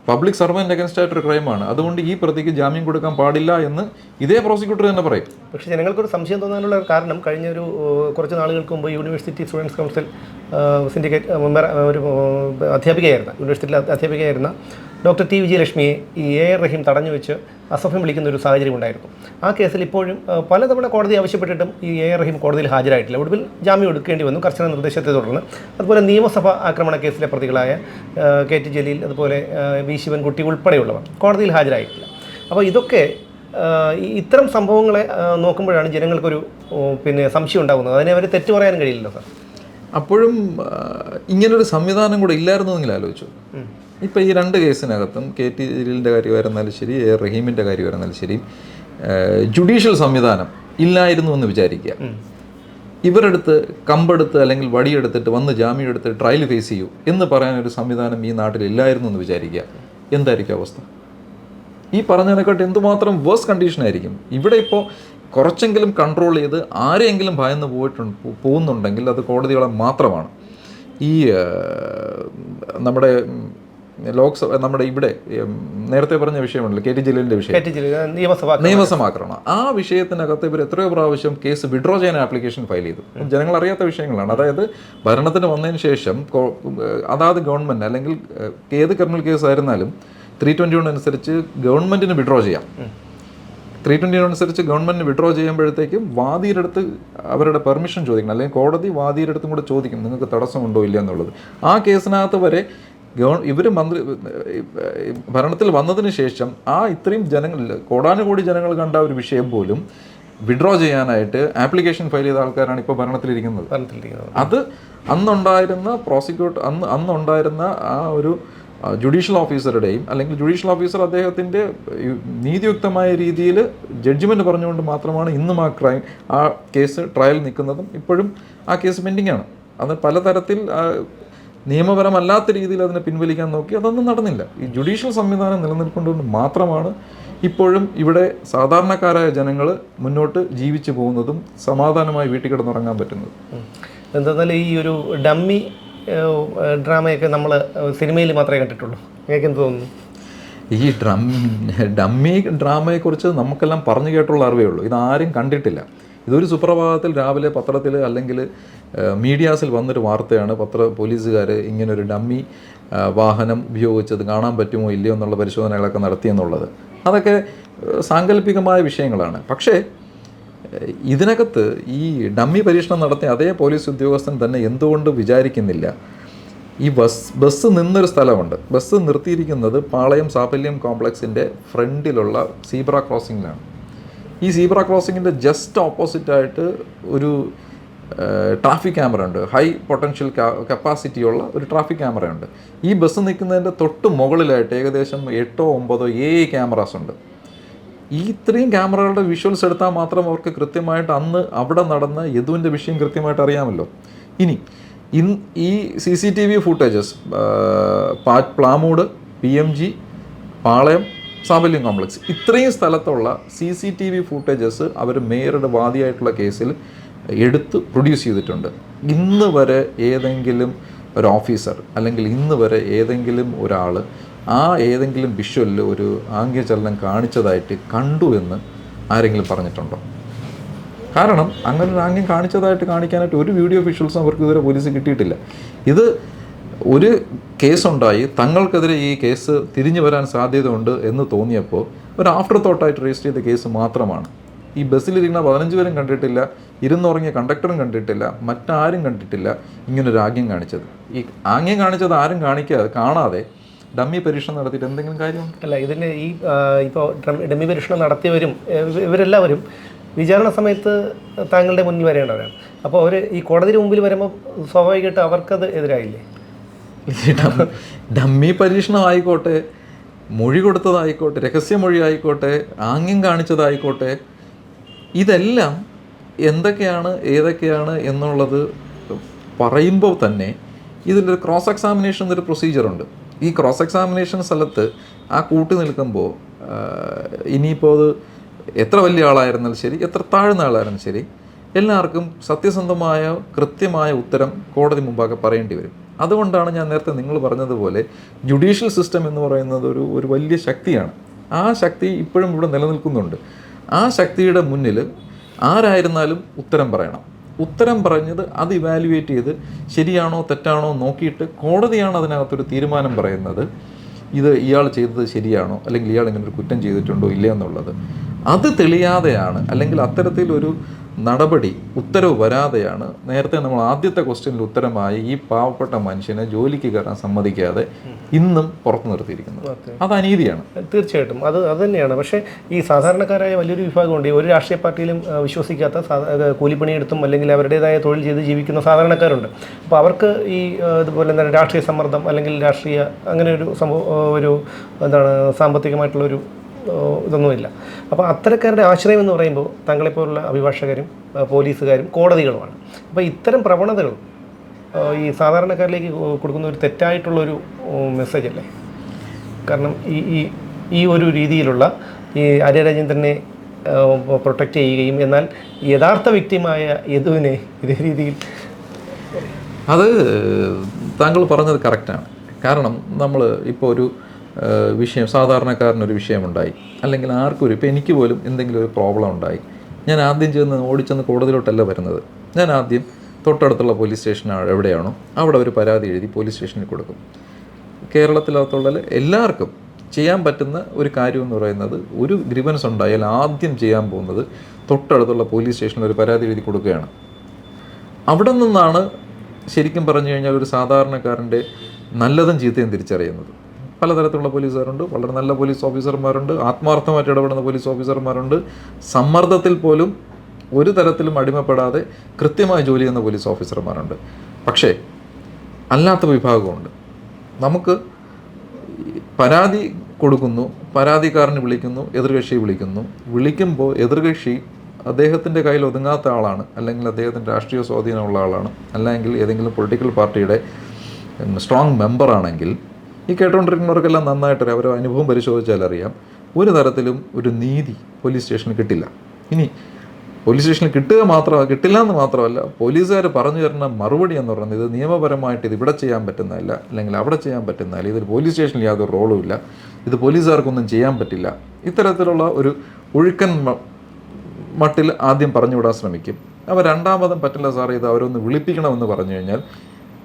പബ്ലിക് സർവന്റ് അഗൻസ്റ്റ് ആയിട്ടൊരു ക്രൈമാണ് അതുകൊണ്ട് ഈ പ്രതിക്ക് ജാമ്യം കൊടുക്കാൻ പാടില്ല എന്ന് ഇതേ പ്രോസിക്യൂട്ടർ തന്നെ പറയും. പക്ഷേ ജനങ്ങൾക്കൊരു സംശയം തോന്നാനുള്ള കാരണം കഴിഞ്ഞ ഒരു കുറച്ച് നാളുകൾക്ക് മുമ്പ് യൂണിവേഴ്സിറ്റി സ്റ്റുഡൻസ് കൗൺസിൽ സിൻഡിക്കേറ്റ് ഒരു അധ്യാപികയായിരുന്ന യൂണിവേഴ്സിറ്റിയിലെ അധ്യാപികയായിരുന്ന ഡോക്ടർ ടി വിജയലക്ഷ്മിയെ ഈ എ ആർ റഹീം തടഞ്ഞു വെച്ച് അസഭ്യം വിളിക്കുന്ന ഒരു സാഹചര്യം ഉണ്ടായിരുന്നു. ആ കേസിൽ ഇപ്പോഴും പലതവണ കോടതി ആവശ്യപ്പെട്ടിട്ടും ഈ എ ആർ റഹീം കോടതിയിൽ ഹാജരായിട്ടില്ല. ഒടുവിൽ ജാമ്യം എടുക്കേണ്ടി വന്നു കർശന നിർദ്ദേശത്തെ തുടർന്ന്. അതുപോലെ നിയമസഭ ആക്രമണ കേസിലെ പ്രതികളായ കെ ടി ജലീൽ അതുപോലെ വി ശിവൻകുട്ടി ഉൾപ്പെടെയുള്ളവർ കോടതിയിൽ ഹാജരായിട്ടില്ല. അപ്പോൾ ഇതൊക്കെ ഇത്തരം സംഭവങ്ങളെ നോക്കുമ്പോഴാണ് ജനങ്ങൾക്കൊരു പിന്നെ സംശയം ഉണ്ടാകുന്നത്. അതിനെ അവർ തെറ്റു പറയാനും കഴിയില്ലല്ലോ സാർ. അപ്പോഴും ഇങ്ങനൊരു സംവിധാനം കൂടെ ഇല്ലായിരുന്നെങ്കിൽ ആലോചിച്ചു. ഇപ്പം ഈ രണ്ട് കേസിനകത്തും കെ ടി ജലീലിന്റെ കാര്യമായിരുന്നാലും ശരി എ റഹീമിന്റെ കാര്യമായിരുന്നാലും ശരി ജുഡീഷ്യൽ സംവിധാനം ഇല്ലായിരുന്നു എന്ന് വിചാരിക്കുക. ഇവരെടുത്ത് കമ്പെടുത്ത് അല്ലെങ്കിൽ വടിയെടുത്തിട്ട് വന്ന് ജാമ്യം എടുത്ത് ട്രയൽ ഫേസ് ചെയ്യൂ എന്ന് പറയാനൊരു സംവിധാനം ഈ നാട്ടിൽ ഇല്ലായിരുന്നു എന്ന് വിചാരിക്കുക. എന്തായിരിക്കും അവസ്ഥ? ഈ പറഞ്ഞതിനെക്കാട്ട് എന്തുമാത്രം വേഴ്സ് കണ്ടീഷൻ ആയിരിക്കും. ഇവിടെ ഇപ്പോൾ കുറച്ചെങ്കിലും കൺട്രോൾ ചെയ്ത് ആരെയെങ്കിലും ഭയന്ന് പോയിട്ടുണ്ട് പോകുന്നുണ്ടെങ്കിൽ അത് കോടതികളെ മാത്രമാണ്. ഈ നമ്മുടെ ലോക്സഭ നമ്മുടെ ഇവിടെ നേരത്തെ പറഞ്ഞ വിഷയമുണ്ടല്ലോ കെ ടി ജലീലിന്റെ വിഷയം. നിയമസമാക്രമണം ആ വിഷയത്തിനകത്ത് ഇവർ എത്രയോ പ്രാവശ്യം കേസ് വിഡ്രോ ചെയ്യാൻ ആപ്ലിക്കേഷൻ ഫയൽ ചെയ്തു. ജനങ്ങൾ അറിയാത്ത വിഷയങ്ങളാണ്. അതായത് ഭരണത്തിന് വന്നതിന് ശേഷം അതാത് ഗവൺമെന്റ് അല്ലെങ്കിൽ ഏത് ക്രിമിനൽ കേസ് ആയിരുന്നാലും ത്രീ ട്വന്റി വൺ അനുസരിച്ച് ഗവൺമെന്റിന് വിഡ്രോ ചെയ്യാം. ത്രീ ട്വന്റി വൺ അനുസരിച്ച് ഗവൺമെന്റ് വിഡ്രോ ചെയ്യുമ്പോഴത്തേക്കും വാദിയുടെ അടുത്ത് അവരുടെ പെർമിഷൻ ചോദിക്കണം. അല്ലെങ്കിൽ കോടതി വാദിയുടെ അടുത്തും കൂടെ ചോദിക്കും നിങ്ങൾക്ക് തടസ്സമുണ്ടോ ഇല്ല എന്നുള്ളത്? ആ കേസിനകത്ത് വരെ ഗവ ഇവർ മന്ത്രി ഭരണത്തിൽ വന്നതിന് ശേഷം ആ ഇത്രയും ജനങ്ങൾ കോടാനുകോടി ജനങ്ങൾ കണ്ട ഒരു വിഷയം പോലും വിഡ്രോ ചെയ്യാനായിട്ട് ആപ്ലിക്കേഷൻ ഫയൽ ചെയ്ത ആൾക്കാരാണ് ഇപ്പോൾ ഭരണത്തിലിരിക്കുന്നത്. അത് അന്നുണ്ടായിരുന്ന പ്രോസിക്യൂട്ട് അന്ന് അന്നുണ്ടായിരുന്ന ആ ഒരു ജുഡീഷ്യൽ ഓഫീസറുടെയും അല്ലെങ്കിൽ ജുഡീഷ്യൽ ഓഫീസർ അദ്ദേഹത്തിന്റെ നീതിയുക്തമായ രീതിയിൽ ജഡ്ജ്മെന്റ് പറഞ്ഞുകൊണ്ട് മാത്രമാണ് ഇന്നും ആ ക്രൈം ആ കേസ് ട്രയൽ നിൽക്കുന്നതും ഇപ്പോഴും ആ കേസ് പെൻഡിംഗ് ആണ്. അത് പലതരത്തിൽ നിയമപരമല്ലാത്ത രീതിയിൽ അതിനെ പിൻവലിക്കാൻ നോക്കി അതൊന്നും നടന്നില്ല. ഈ ജുഡീഷ്യൽ സംവിധാനം നിലനിൽക്കൊണ്ടുകൊണ്ട് മാത്രമാണ് ഇപ്പോഴും ഇവിടെ സാധാരണക്കാരായ ജനങ്ങൾ മുന്നോട്ട് ജീവിച്ചു പോകുന്നതും സമാധാനമായി വീട്ടിൽ കിടന്നുറങ്ങാൻ പറ്റുന്നത്. എന്തെന്നാൽ ഈ ഒരു ഡമ്മി ഡ്രാമയൊക്കെ നമ്മൾ സിനിമയിൽ മാത്രമേ കണ്ടിട്ടുള്ളൂ. നിങ്ങൾക്ക് എന്ത് തോന്നുന്നു? ഈ ഡ്രം ഡമ്മി ഡ്രാമയെക്കുറിച്ച് നമുക്കെല്ലാം പറഞ്ഞു കേട്ടുള്ള അറിവേ ഉള്ളൂ. ഇതാരും കണ്ടിട്ടില്ല. ഇതൊരു സുപ്രഭാതത്തിൽ രാവിലെ പത്രത്തിൽ അല്ലെങ്കിൽ മീഡിയാസിൽ വന്നൊരു വാർത്തയാണ്. പത്ര പോലീസുകാർ ഇങ്ങനൊരു ഡമ്മി വാഹനം ഉപയോഗിച്ചത് കാണാൻ പറ്റുമോ ഇല്ലയോ എന്നുള്ള പരിശോധനകളൊക്കെ നടത്തിയെന്നുള്ളത്. അതൊക്കെ സാങ്കല്പികമായ വിഷയങ്ങളാണ്. പക്ഷേ ഇതിനകത്ത് ഈ ഡമ്മി പരീക്ഷണം നടത്തിയ അതേ പോലീസ് ഉദ്യോഗസ്ഥൻ തന്നെ എന്തുകൊണ്ട് വിചാരിക്കുന്നില്ല? ഈ ബസ് ബസ് നിന്നൊരു സ്ഥലമുണ്ട്. ബസ് നിർത്തിയിരിക്കുന്നത് പാളയം സാഫല്യം കോംപ്ലക്സിന്റെ ഫ്രണ്ടിലുള്ള സീബ്ര ക്രോസിങ്ങിലാണ് ഈ സീബ്ര ക്രോസിങ്ങിന്റെ ജസ്റ്റ് ഓപ്പോസിറ്റായിട്ട് ഒരു ട്രാഫിക് ക്യാമറ ഉണ്ട്. ഹൈ പൊട്ടൻഷ്യൽ കപ്പാസിറ്റിയുള്ള ഒരു ട്രാഫിക് ക്യാമറ ഉണ്ട്. ഈ ബസ് നിൽക്കുന്നതിന്റെ തൊട്ട് മുകളിലായിട്ട് ഏകദേശം എട്ടോ ഒമ്പതോ ഏഴ് ക്യാമറാസ് ഉണ്ട്. ഈ ഇത്രയും ക്യാമറകളുടെ വിഷ്വൽസ് എടുത്താൽ മാത്രം അവർക്ക് കൃത്യമായിട്ട് അന്ന് അവിടെ നടന്ന യദുവിന്റെ വിഷയം കൃത്യമായിട്ട് അറിയാമല്ലോ. ഇനി ഇൻ ഈ C C T V footages പാ Plamoodu P M G Palayam Saphalyam complex ഇത്രയും സ്ഥലത്തുള്ള C C T V footages അവർ മേയറുടെ വാദിയായിട്ടുള്ള കേസിൽ എടുത്ത് പ്രൊഡ്യൂസ് ചെയ്തിട്ടുണ്ട്. ഇന്ന് വരെ ഏതെങ്കിലും ഒരു ഓഫീസർ അല്ലെങ്കിൽ ഇന്ന് വരെ ഏതെങ്കിലും ഒരാൾ ആ ഏതെങ്കിലും വിഷ്വലിൽ ഒരു ആംഗ്യചലനം കാണിച്ചതായിട്ട് കണ്ടു എന്ന് ആരെങ്കിലും പറഞ്ഞിട്ടുണ്ടോ? കാരണം അങ്ങനെ ഒരു ആംഗ്യം കാണിച്ചതായിട്ട് കാണിക്കാനായിട്ട് ഒരു വീഡിയോ വിഷ്വൽസും അവർക്ക് ഇതുവരെ പോലീസ് കിട്ടിയിട്ടില്ല. ഇത് ഒരു കേസുണ്ടായി തങ്ങൾക്കെതിരെ ഈ കേസ് തിരിഞ്ഞു വരാൻ സാധ്യതയുണ്ട് എന്ന് തോന്നിയപ്പോൾ ഒരു ആഫ്റ്റർ തോട്ടായിട്ട് രജിസ്റ്റർ ചെയ്ത കേസ് മാത്രമാണ്. ഈ ബസ്സിലിരിക്കുന്ന പതിനഞ്ച് പേരും കണ്ടിട്ടില്ല ഇരുന്നുറങ്ങിയ കണ്ടക്ടറും കണ്ടിട്ടില്ല മറ്റാരും കണ്ടിട്ടില്ല ഇങ്ങനൊരു ആംഗ്യം കാണിച്ചത്. ഈ ആംഗ്യം കാണിച്ചത് ആരും കാണിക്കാതെ കാണാതെ ഡമ്മി പരീക്ഷണം നടത്തിയിട്ട് എന്തെങ്കിലും കാര്യം? അല്ല ഇതിൽ ഈ ഇപ്പോൾ ഡമ്മി പരീക്ഷണം നടത്തിയവരും ഇവ- ഇവരെല്ലാവരും വിചാരണ സമയത്ത് താങ്കളുടെ മുന്നിൽ വരേണ്ടവരാണ്. അപ്പോൾ അവർ ഈ കോടതിയുടെ മുമ്പിൽ വരുമ്പോൾ സ്വാഭാവികമായിട്ട് അവർക്കത് എതിരായില്ലേ? ഡമ്മി പരീക്ഷണം ആയിക്കോട്ടെ മൊഴി കൊടുത്തതായിക്കോട്ടെ രഹസ്യമൊഴി ആയിക്കോട്ടെ ആംഗ്യം കാണിച്ചതായിക്കോട്ടെ ഇതെല്ലാം എന്തൊക്കെയാണ് ഏതൊക്കെയാണ് എന്നുള്ളത് പറയുമ്പോൾ തന്നെ ഇതിന്റെ ക്രോസ് എക്സാമിനേഷൻ എന്നൊരു പ്രൊസീജിയറുണ്ട് ഈ ക്രോസ് എക്സാമിനേഷൻ സ്ഥലത്ത് ആ കൂട്ടി നിൽക്കുമ്പോൾ ഇനിയിപ്പോൾ അത് എത്ര വലിയ ആളായിരുന്നാലും ശരി എത്ര താഴ്ന്ന ആളായിരുന്നാലും ശരി എല്ലാവർക്കും സത്യസന്ധമായ കൃത്യമായ ഉത്തരം കോടതി മുമ്പാകെ പറയേണ്ടി വരും. അതുകൊണ്ടാണ് ഞാൻ നേരത്തെ നിങ്ങൾ പറഞ്ഞതുപോലെ ജുഡീഷ്യൽ സിസ്റ്റം എന്ന് പറയുന്നത് ഒരു ഒരു വലിയ ശക്തിയാണ്. ആ ശക്തി ഇപ്പോഴും ഇവിടെ നിലനിൽക്കുന്നുണ്ട്. ആ ശക്തിയുടെ മുന്നിൽ ആരായിരുന്നാലും ഉത്തരം പറയണം. ഉത്തരം പറഞ്ഞത് അത് ഇവാലുവേറ്റ് ചെയ്ത് ശരിയാണോ തെറ്റാണോ നോക്കിയിട്ട് കോടതിയാണ് അതിനകത്തൊരു തീരുമാനം പറയുന്നത്. ഇത് ഇയാൾ ചെയ്തത് ശരിയാണോ അല്ലെങ്കിൽ ഇയാൾ ഇങ്ങനെ ഒരു കുറ്റം ചെയ്തിട്ടുണ്ടോ ഇല്ലയെന്നുള്ളത് അത് തെളിയാതെയാണ് അല്ലെങ്കിൽ അത്തരത്തിലൊരു നടപടി ഉത്തരവ് വരാതെയാണ് നേരത്തെ നമ്മൾ ആദ്യത്തെ ക്വസ്റ്റ്യനിൽ ഉത്തരമായി ഈ പാവപ്പെട്ട മനുഷ്യനെ ജോലിക്ക് കയറാൻ സമ്മതിക്കാതെ ഇന്നും പുറത്തു നിർത്തിയിരിക്കുന്നത്. അത് അനീതിയാണ്. തീർച്ചയായിട്ടും. അത് അത് തന്നെയാണ് പക്ഷേ ഈ സാധാരണക്കാരായ വലിയൊരു വിഭാഗമുണ്ട്. ഒരു രാഷ്ട്രീയ പാർട്ടിയിലും വിശ്വസിക്കാത്ത കൂലിപ്പണിയെടുത്തും അല്ലെങ്കിൽ അവരുടേതായ തൊഴിൽ ചെയ്ത് ജീവിക്കുന്ന സാധാരണക്കാരുണ്ട്. അപ്പോൾ അവർക്ക് ഈ ഇതുപോലെ എന്താണ് രാഷ്ട്രീയ സമ്മർദ്ദം അല്ലെങ്കിൽ രാഷ്ട്രീയ അങ്ങനെ ഒരു സംഭവം ഒരു എന്താണ് സാമ്പത്തികമായിട്ടുള്ളൊരു ആ, ഇതൊന്നുമില്ല. അപ്പോൾ അത്തരക്കാരുടെ ആശ്രയം എന്ന് പറയുമ്പോൾ താങ്കളെപ്പോലുള്ള അഭിഭാഷകരും പോലീസുകാരും കോടതികളുമാണ്. അപ്പോൾ ഇത്തരം പ്രവണതകൾ ഈ സാധാരണക്കാരിലേക്ക് കൊടുക്കുന്ന ഒരു തെറ്റായിട്ടുള്ളൊരു മെസ്സേജ് അല്ലേ? കാരണം ഈ ഈ ഈ ഒരു രീതിയിലുള്ള ഈ ആര്യരാജേന്ദ്രനെ പ്രൊട്ടക്റ്റ് ചെയ്യുകയും എന്നാൽ യഥാർത്ഥ വ്യക്തിമായ യദുവിനെ ഇതേ രീതിയിൽ അത് താങ്കൾ പറഞ്ഞത് കറക്റ്റാണ് കാരണം നമ്മൾ ഇപ്പോൾ ഒരു വിഷയം സാധാരണക്കാരനൊരു വിഷയമുണ്ടായി. അല്ലെങ്കിൽ ആർക്കും ഒരു ഇപ്പോൾ എനിക്ക് പോലും എന്തെങ്കിലും ഒരു പ്രോബ്ലം ഉണ്ടായി. ഞാൻ ആദ്യം ചെന്ന് ഓടിച്ചെന്ന് കോടതിയിലോട്ടല്ല വരുന്നത്. ഞാൻ ആദ്യം തൊട്ടടുത്തുള്ള പോലീസ് സ്റ്റേഷൻ എവിടെയാണോ അവിടെ ഒരു പരാതി എഴുതി പോലീസ് സ്റ്റേഷനിൽ കൊടുക്കും. കേരളത്തിലകത്തുള്ള എല്ലാവർക്കും ചെയ്യാൻ പറ്റുന്ന ഒരു കാര്യം എന്ന് പറയുന്നത് ഒരു ഗ്രിവൻസ് ഉണ്ടായാൽ ആദ്യം ചെയ്യാൻ പോകുന്നത് തൊട്ടടുത്തുള്ള പോലീസ് സ്റ്റേഷനിൽ ഒരു പരാതി എഴുതി കൊടുക്കുകയാണ്. അവിടെ നിന്നാണ് ശരിക്കും പറഞ്ഞു കഴിഞ്ഞാൽ ഒരു സാധാരണക്കാരന്റെ നല്ലതും ചീത്തയും തിരിച്ചറിയുന്നത്. പലതരത്തിലുള്ള പോലീസുകാരുണ്ട്. വളരെ നല്ല പോലീസ് ഓഫീസർമാരുണ്ട്. ആത്മാർത്ഥമായിട്ട് ഇടപെടുന്ന പോലീസ് ഓഫീസർമാരുണ്ട്. സമ്മർദ്ദത്തിൽ പോലും ഒരു തരത്തിലും അടിമപ്പെടാതെ കൃത്യമായി ജോലി ചെയ്യുന്ന പോലീസ് ഓഫീസർമാരുണ്ട്. പക്ഷേ അല്ലാത്ത വിഭാഗമുണ്ട്. നമുക്ക് പരാതി കൊടുക്കുന്നു പരാതിക്കാരന് വിളിക്കുന്നു എതിർകക്ഷി വിളിക്കുന്നു. വിളിക്കുമ്പോൾ എതിർകക്ഷി അദ്ദേഹത്തിന്റെ കയ്യിൽ ഒതുങ്ങാത്ത ആളാണ് അല്ലെങ്കിൽ അദ്ദേഹത്തിന്റെ രാഷ്ട്രീയ സ്വാധീനമുള്ള ആളാണ് അല്ലെങ്കിൽ ഏതെങ്കിലും പൊളിറ്റിക്കൽ പാർട്ടിയുടെ സ്ട്രോങ് മെമ്പറാണെങ്കിൽ ഈ കേട്ടുകൊണ്ടിരിക്കുന്നവർക്കെല്ലാം നന്നായിട്ട് അവരുടെ അനുഭവം പരിശോധിച്ചാൽ അറിയാം. ഒരു തരത്തിലും ഒരു നീതി പോലീസ് സ്റ്റേഷനിൽ കിട്ടില്ല. ഇനി പോലീസ് സ്റ്റേഷനിൽ കിട്ടുക മാത്രമല്ല കിട്ടില്ല എന്ന് മാത്രമല്ല പോലീസുകാർ പറഞ്ഞു തരുന്ന മറുപടി എന്ന് പറയുന്നത് ഇത് നിയമപരമായിട്ട് ഇത് ഇവിടെ ചെയ്യാൻ പറ്റുന്നതല്ല അല്ലെങ്കിൽ അവിടെ ചെയ്യാൻ പറ്റുന്നതല്ല ഇതിൽ പോലീസ് സ്റ്റേഷനിൽ യാതൊരു റോളും ഇല്ല ഇത് പോലീസുകാർക്കൊന്നും ചെയ്യാൻ പറ്റില്ല. ഇത്തരത്തിലുള്ള ഒരു ഒഴുക്കൻ മട്ടിൽ ആദ്യം പറഞ്ഞു വിടാൻ ശ്രമിക്കും. അപ്പോൾ രണ്ടാമതും പറ്റില്ല സാറേ ഇത് അവരൊന്ന് വിളിപ്പിക്കണമെന്ന് പറഞ്ഞു കഴിഞ്ഞാൽ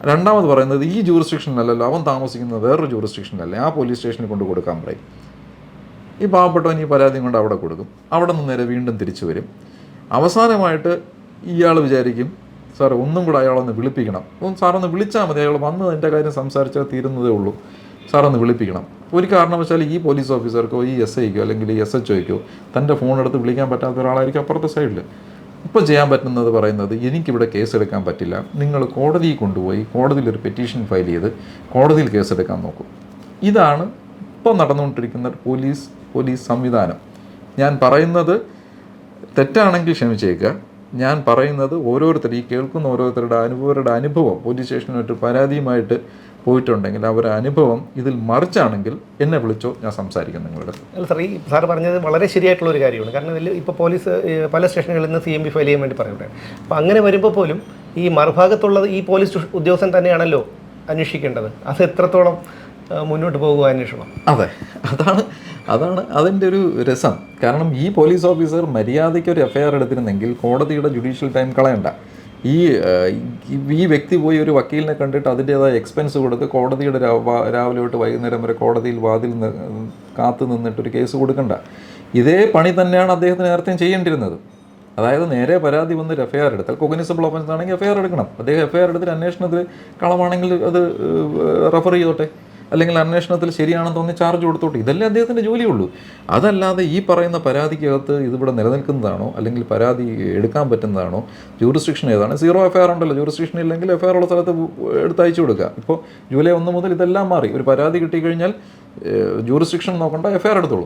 രണ്ടാമത് പറയുന്നത് ഈ ജൂറിസ്ട്രിക്ഷനിലല്ലോ അവൻ താമസിക്കുന്നത് വേറൊരു ജൂറിസ്ട്രിക്ഷനിലല്ലേ ആ പോലീസ് സ്റ്റേഷനിൽ കൊണ്ട് കൊടുക്കാൻ പറയും. ഈ പാവപ്പെട്ടവൻ ഈ പരാതിയും കൊണ്ട് അവിടെ കൊടുക്കും. അവിടെ നിന്ന് നേരെ വീണ്ടും തിരിച്ചു വരും. അവസാനമായിട്ട് ഇയാൾ വിചാരിക്കും സാർ ഒന്നും കൂടെ അയാളൊന്ന് വിളിപ്പിക്കണം. ഒന്ന് സാറൊന്ന് വിളിച്ചാൽ മതി. അയാൾ വന്ന് എന്റെ കാര്യം സംസാരിച്ചാൽ തീരുന്നതേ ഉള്ളൂ. സാറൊന്ന് വിളിപ്പിക്കണം. ഒരു കാരണവശാൽ ഈ പോലീസ് ഓഫീസർക്കോ ഈ എസ് ഐക്കോ അല്ലെങ്കിൽ ഈ എസ് എച്ച് ഒക്കോ തന്റെ ഫോൺ എടുത്ത് വിളിക്കാൻ പറ്റാത്ത ഒരാളായിരിക്കും അപ്പുറത്തെ സൈഡിൽ ഇപ്പോൾ ചെയ്യാൻ പറ്റുന്നത് പറയുന്നത് എനിക്കിവിടെ കേസെടുക്കാൻ പറ്റില്ല. നിങ്ങൾ കോടതിയിൽ കൊണ്ടുപോയി കോടതിയിൽ ഒരു പെറ്റീഷൻ ഫയൽ ചെയ്ത് കോടതിയിൽ കേസെടുക്കാൻ നോക്കും. ഇതാണ് ഇപ്പോൾ നടന്നുകൊണ്ടിരിക്കുന്ന പോലീസ് പോലീസ് സംവിധാനം. ഞാൻ പറയുന്നത് തെറ്റാണെങ്കിൽ ക്ഷമിച്ചേക്കുക ഞാൻ പറയുന്നത് ഓരോരുത്തർ ഈ കേൾക്കുന്ന ഓരോരുത്തരുടെ അനുഭവരുടെ അനുഭവം പോലീസ് സ്റ്റേഷനുമായിട്ട് പരാതിയുമായിട്ട് പോയിട്ടുണ്ടെങ്കിൽ അവരുടെ അനുഭവം ഇതിൽ മറിച്ചാണെങ്കിൽ എന്നെ വിളിച്ചോ ഞാൻ സംസാരിക്കും നിങ്ങളുടെ. അല്ല സാർ ഈ സാർ പറഞ്ഞത് വളരെ ശരിയായിട്ടുള്ള ഒരു കാര്യമാണ്. കാരണം ഇതിൽ ഇപ്പോൾ പോലീസ് പല സ്റ്റേഷനുകളിൽ നിന്ന് സി എം ബി ഫയൽ ചെയ്യാൻ വേണ്ടി പറയുന്നത് അപ്പോൾ അങ്ങനെ വരുമ്പോൾ പോലും ഈ മറുഭാഗത്തുള്ളത് ഈ പോലീസ് ഉദ്യോഗസ്ഥൻ തന്നെയാണല്ലോ അന്വേഷിക്കേണ്ടത്. അത് എത്രത്തോളം മുന്നോട്ട് പോകുക അന്വേഷണം? അതെ. അതാണ് അതാണ് അതിന്റെ ഒരു രസം. കാരണം ഈ പോലീസ് ഓഫീസർ മര്യാദയ്ക്ക് ഒരു എഫ്ഐആർ എടുത്തിരുന്നെങ്കിൽ കോടതിയുടെ ജുഡീഷ്യൽ ടൈം കളയണ്ട. ഈ ഈ- വ്യക്തി പോയി ഒരു വക്കീലിനെ കണ്ടിട്ട് അതിന്റെതായ എക്സ്പെൻസ് കൊടുത്ത് കോടതിയുടെ രാവിലെ തൊട്ട് വൈകുന്നേരം വരെ കോടതിയിൽ വാതിൽ കാത്തു നിന്നിട്ട് ഒരു കേസ് കൊടുക്കണ്ട. ഇതേ പണി തന്നെയാണ് അദ്ദേഹത്തിന് നേരത്തെയും ചെയ്യേണ്ടിയിരുന്നത്. അതായത് നേരെ പരാതി വന്ന് ഒരു എഫ് ഐ ആർ എടുത്താൽ കൊഗ്നിസബിൾ ഒഫൻസ് ആണെങ്കിൽ എഫ്ഐആർ എടുക്കണം. അദ്ദേഹം എഫ്ഐആർ എടുത്തിട്ട് അന്വേഷണത്തിൽ കളമാണെങ്കിൽ അത് റെഫർ ചെയ്തോട്ടെ. അല്ലെങ്കിൽ അന്വേഷണത്തിൽ ശരിയാണെന്ന് തോന്നി ചാർജ് കൊടുത്തോട്ടെ. ഇതല്ലേ അദ്ദേഹത്തിന്റെ ജോലിയുള്ളൂ. അതല്ലാതെ ഈ പറയുന്ന പരാതിക്കകത്ത് ഇതിവിടെ നിലനിൽക്കുന്നതാണോ? അല്ലെങ്കിൽ പരാതി എടുക്കാൻ പറ്റുന്നതാണോ? ജൂറിസ്ട്രിക്ഷൻ ഏതാണ്? സീറോ എഫ് ആർ ഉണ്ടല്ലോ. ജൂറിസ്ട്രിക്ഷൻ ഇല്ലെങ്കിൽ എഫ് ഐ ആർ ഉള്ള സ്ഥലത്ത് എടുത്ത് അയച്ചു കൊടുക്കുക. ഇപ്പോൾ ജൂലൈ ഒന്ന് മുതൽ ഇതെല്ലാം മാറി. ഒരു പരാതി കിട്ടിക്കഴിഞ്ഞാൽ ജൂറിസ്ട്രിക്ഷൻ നോക്കണ്ട എഫ് ഐ ആർ എടുത്തോളൂ.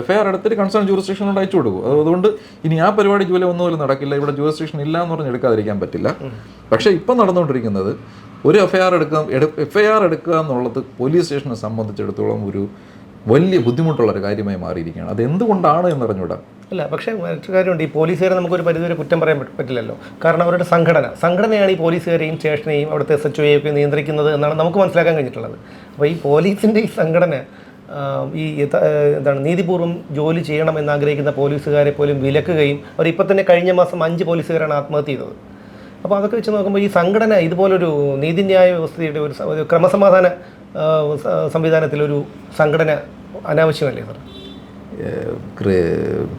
എഫ് ഐ ആർ എടുത്തിട്ട് കൺസേൺ ജൂറിസ്ട്രിക്ഷൻ കൊണ്ട് അയച്ചു കൊടുക്കും. അതുകൊണ്ട് ഇനി ആ പരിപാടി ജൂലൈ ഒന്ന് പോലും നടക്കില്ല. ഇവിടെ ജൂറിസ്ട്രിക്ഷൻ ഇല്ല എന്ന് പറഞ്ഞ് എടുക്കാതിരിക്കാൻ പറ്റില്ല. പക്ഷേ ഇപ്പം നടന്നുകൊണ്ടിരിക്കുന്നത് ഒരു എഫ് ഐ ആർ എടുക്കുക എഫ് ഐ ആർ എടുക്കുക എന്നുള്ളത് പോലീസ് സ്റ്റേഷനെ സംബന്ധിച്ചിടത്തോളം ഒരു വലിയ ബുദ്ധിമുട്ടുള്ള ഒരു കാര്യമായി മാറിയിരിക്കുകയാണ്. അത് എന്തുകൊണ്ടാണ് എന്ന് അറിഞ്ഞൂടാ അല്ല പക്ഷേ മറ്റൊരു കാര്യമുണ്ട്. ഈ പോലീസുകാരെ നമുക്കൊരു പരിധിവരെ കുറ്റം പറയാൻ പറ്റില്ലല്ലോ. കാരണം അവരുടെ സംഘടന. സംഘടനയാണ് ഈ പോലീസുകാരെയും സ്റ്റേഷനെയും അവിടുത്തെ എസ് എച്ച് ഒക്കെ നിയന്ത്രിക്കുന്നത് എന്നാണ് നമുക്ക് മനസ്സിലാക്കാൻ കഴിഞ്ഞിട്ടുള്ളത്. അപ്പോൾ ഈ പോലീസിന്റെ ഈ സംഘടന ഈ എന്താണ് നീതിപൂർവം ജോലി ചെയ്യണമെന്ന് ആഗ്രഹിക്കുന്ന പോലീസുകാരെ പോലും വിലക്കുകയും അവർ ഇപ്പം തന്നെ കഴിഞ്ഞ മാസം അഞ്ച് പോലീസുകാരാണ് ആത്മഹത്യ ചെയ്തത്. അപ്പോൾ അതൊക്കെ വെച്ച് നോക്കുമ്പോൾ ഈ സംഘടന ഇതുപോലൊരു നീതിന്യായ വ്യവസ്ഥയുടെ ഒരു ഒരു ക്രമസമാധാന സംവിധാനത്തിലൊരു സംഘടന അനാവശ്യമല്ലേ സാർ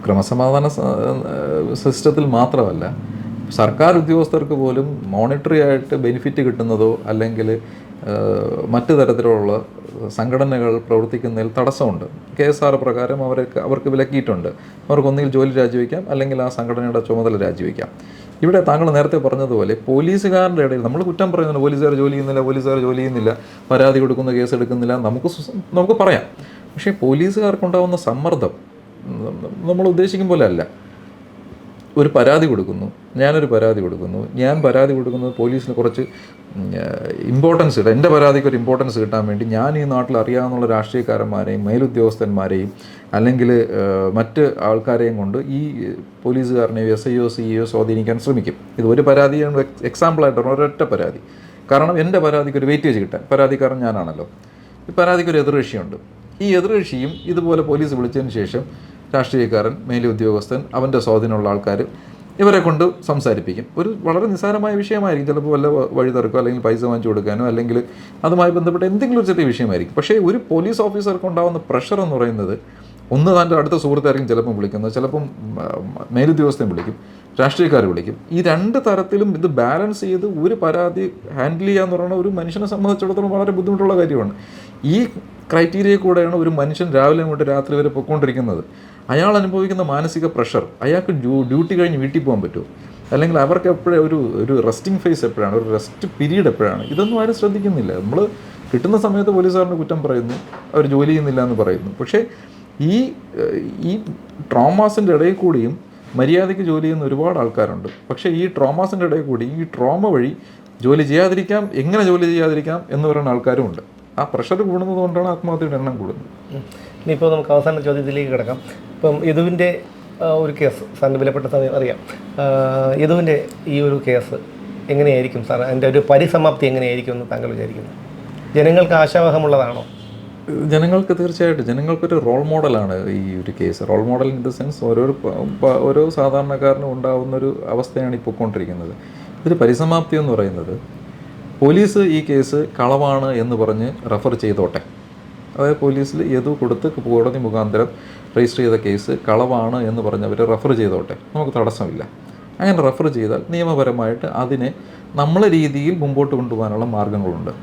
ക്രമസമാധാന സിസ്റ്റത്തിൽ മാത്രമല്ല സർക്കാർ ഉദ്യോഗസ്ഥർക്ക് പോലും മോണിറ്ററി ആയിട്ട് ബെനിഫിറ്റ് കിട്ടുന്നതോ അല്ലെങ്കിൽ മറ്റു തരത്തിലുള്ള സംഘടനകൾ പ്രവർത്തിക്കുന്നതിൽ തടസ്സമുണ്ട്. കെ എസ് ആർ പ്രകാരം അവർക്ക് അവർക്ക് വിലക്കിയിട്ടുണ്ട്. അവർക്ക് ഒന്നുകിൽ ജോലി രാജിവെക്കാം അല്ലെങ്കിൽ ആ സംഘടനയുടെ ചുമതല രാജിവെക്കാം. ഇവിടെ താങ്കൾ നേരത്തെ പറഞ്ഞതുപോലെ പോലീസുകാരുടെ ഇടയിൽ നമ്മൾ കുറ്റം പറയുന്നുണ്ട്. പോലീസുകാർ ജോലി ചെയ്യുന്നില്ല പോലീസുകാർ ജോലി ചെയ്യുന്നില്ല പരാതി കൊടുക്കുന്ന കേസ് എടുക്കുന്നില്ല നമുക്ക് നമുക്ക് പറയാം. പക്ഷേ പോലീസുകാർക്കുണ്ടാവുന്ന സമ്മർദ്ദം നമ്മൾ ഉദ്ദേശിക്കും പോലെ അല്ല. ഒരു പരാതി കൊടുക്കുന്നു ഞാനൊരു പരാതി കൊടുക്കുന്നു ഞാൻ പരാതി കൊടുക്കുന്നത് പോലീസിന് കുറച്ച് ഇമ്പോർട്ടൻസ് കിട്ടാം എന്റെ പരാതിക്ക് ഒരു ഇമ്പോർട്ടൻസ് കിട്ടാൻ വേണ്ടി ഞാൻ ഈ നാട്ടിൽ അറിയാവുന്ന രാഷ്ട്രീയക്കാരന്മാരെയും മേലുദ്യോഗസ്ഥന്മാരെയും അല്ലെങ്കിൽ മറ്റ് ആൾക്കാരെയും കൊണ്ട് ഈ പോലീസുകാരനെയോ എസ് ഐ ഒ സി ഇയോ സ്വാധീനിക്കാൻ ശ്രമിക്കും. ഇത് ഒരു പരാതി എക്സാമ്പിളായിട്ട് ഒരൊറ്റ പരാതി. കാരണം എന്റെ പരാതിക്ക് ഒരു വെയിറ്റേജ് കിട്ടാൻ. പരാതിക്കാരൻ ഞാനാണല്ലോ. ഈ പരാതിക്ക് ഒരു എതിർകക്ഷിയുണ്ട്. ഈ എതിർകക്ഷിയും ഇതുപോലെ പോലീസ് വിളിച്ചതിന് ശേഷം രാഷ്ട്രീയക്കാരൻ മേലുദ്യോഗസ്ഥൻ അവന്റെ സ്വാധീനമുള്ള ആൾക്കാർ ഇവരെ കൊണ്ട് സംസാരിപ്പിക്കും. ഒരു വളരെ നിസ്സാരമായ വിഷയമായിരിക്കും. ചിലപ്പോൾ വല്ല വഴി തർക്കോ അല്ലെങ്കിൽ പൈസ വാങ്ങിച്ചു കൊടുക്കാനോ അല്ലെങ്കിൽ അതുമായി ബന്ധപ്പെട്ട എന്തെങ്കിലും ഒരു ചെറിയ വിഷയമായിരിക്കും. പക്ഷേ ഒരു പോലീസ് ഓഫീസർക്ക് ഉണ്ടാകുന്ന പ്രഷർ എന്ന് പറയുന്നത് ഒന്ന് തന്റെ അടുത്ത സുഹൃത്തായിരിക്കും ചിലപ്പം വിളിക്കുന്നത് ചിലപ്പം മേലുദ്യോഗസ്ഥനെ വിളിക്കും രാഷ്ട്രീയക്കാർ വിളിക്കും. ഈ രണ്ട് തരത്തിലും ഇത് ബാലൻസ് ചെയ്ത് ഒരു പരാതി ഹാൻഡിൽ ചെയ്യുക എന്ന് പറയുന്നത് ഒരു മനുഷ്യനെ സംബന്ധിച്ചിടത്തോളം വളരെ ബുദ്ധിമുട്ടുള്ള കാര്യമാണ്. ഈ ക്രൈറ്റീരിയ കൂടെയാണ് ഒരു മനുഷ്യൻ രാവിലെ മുതൽ രാത്രി വരെ പൊയ്ക്കൊണ്ടിരിക്കുന്നത്. അയാൾ അനുഭവിക്കുന്ന മാനസിക പ്രഷർ അയാൾക്ക് ഡ്യൂട്ടി കഴിഞ്ഞ് വീട്ടിൽ പോകാൻ പറ്റുമോ? അല്ലെങ്കിൽ അവർക്ക് എപ്പോഴും ഒരു ഒരു റെസ്റ്റിംഗ് ഫേസ് എപ്പോഴാണ് ഒരു റെസ്റ്റ് പീരീഡ് എപ്പോഴാണ്? ഇതൊന്നും ആരും ശ്രദ്ധിക്കുന്നില്ല. നമ്മൾ കിട്ടുന്ന സമയത്ത് പോലീസുകാരന്റെ കുറ്റം പറയുന്നു അവർ ജോലി ചെയ്യുന്നില്ല എന്ന് പറയുന്നു. പക്ഷേ ഈ ഈ ട്രോമാസിന്റെ ഇടയിൽ കൂടിയും മര്യാദയ്ക്ക് ജോലി ചെയ്യുന്ന ഒരുപാട് ആൾക്കാരുണ്ട്. പക്ഷേ ഈ ട്രോമാസിന്റെ ഇടയിൽ കൂടി ഈ ട്രോമ വഴി ജോലി ചെയ്യാതിരിക്കാം എങ്ങനെ ജോലി ചെയ്യാതിരിക്കാം എന്ന് പറയുന്ന ആൾക്കാരും ഉണ്ട്. ആ പ്രഷർ കൂടുന്നത് കൊണ്ടാണ് ആത്മഹത്യയുടെ എണ്ണം കൂടുന്നത്. ഇനി ഇനിയിപ്പോൾ നമുക്ക് അവസാന ചോദ്യത്തിലേക്ക് കിടക്കാം. ഇപ്പം യദുവിന്റെ ഒരു കേസ് സാറിന് വിലപ്പെട്ട സമയം അറിയാം. യദുവിന്റെ ഈ ഒരു കേസ് എങ്ങനെയായിരിക്കും സാർ അതിന്റെ ഒരു പരിസമാപ്തി എങ്ങനെയായിരിക്കും എന്ന് താങ്കൾ വിചാരിക്കുന്നു? ജനങ്ങൾക്ക് ആശാവഹമുള്ളതാണോ ജനങ്ങൾക്ക് തീർച്ചയായിട്ടും ജനങ്ങൾക്കൊരു റോൾ മോഡലാണ് ഈ ഒരു case role model in the sense ഓരോ ഓരോ സാധാരണക്കാരനും ഉണ്ടാകുന്ന ഒരു അവസ്ഥയാണ് ഇപ്പോൾ കൊണ്ടിരിക്കുന്നത് ഇതിൽ പരിസമാപ്തി എന്ന് പറയുന്നത് പോലീസ് ഈ കേസ് കളവാണ് എന്ന് പറഞ്ഞ് റെഫർ ചെയ്തോട്ടെ. അതായത് പോലീസിൽ എതു കൊടുത്ത് കോടതി മുഖാന്തരം രജിസ്റ്റർ ചെയ്ത കേസ് കളവാണ് എന്ന് പറഞ്ഞ് അവർ റെഫർ ചെയ്തോട്ടെ. നമുക്ക് തടസ്സമില്ല. അങ്ങനെ റെഫർ ചെയ്താൽ നിയമപരമായിട്ട് അതിനെ നമ്മളെ രീതിയിൽ മുമ്പോട്ട് കൊണ്ടുപോകാനുള്ള മാർഗങ്ങളുണ്ട്.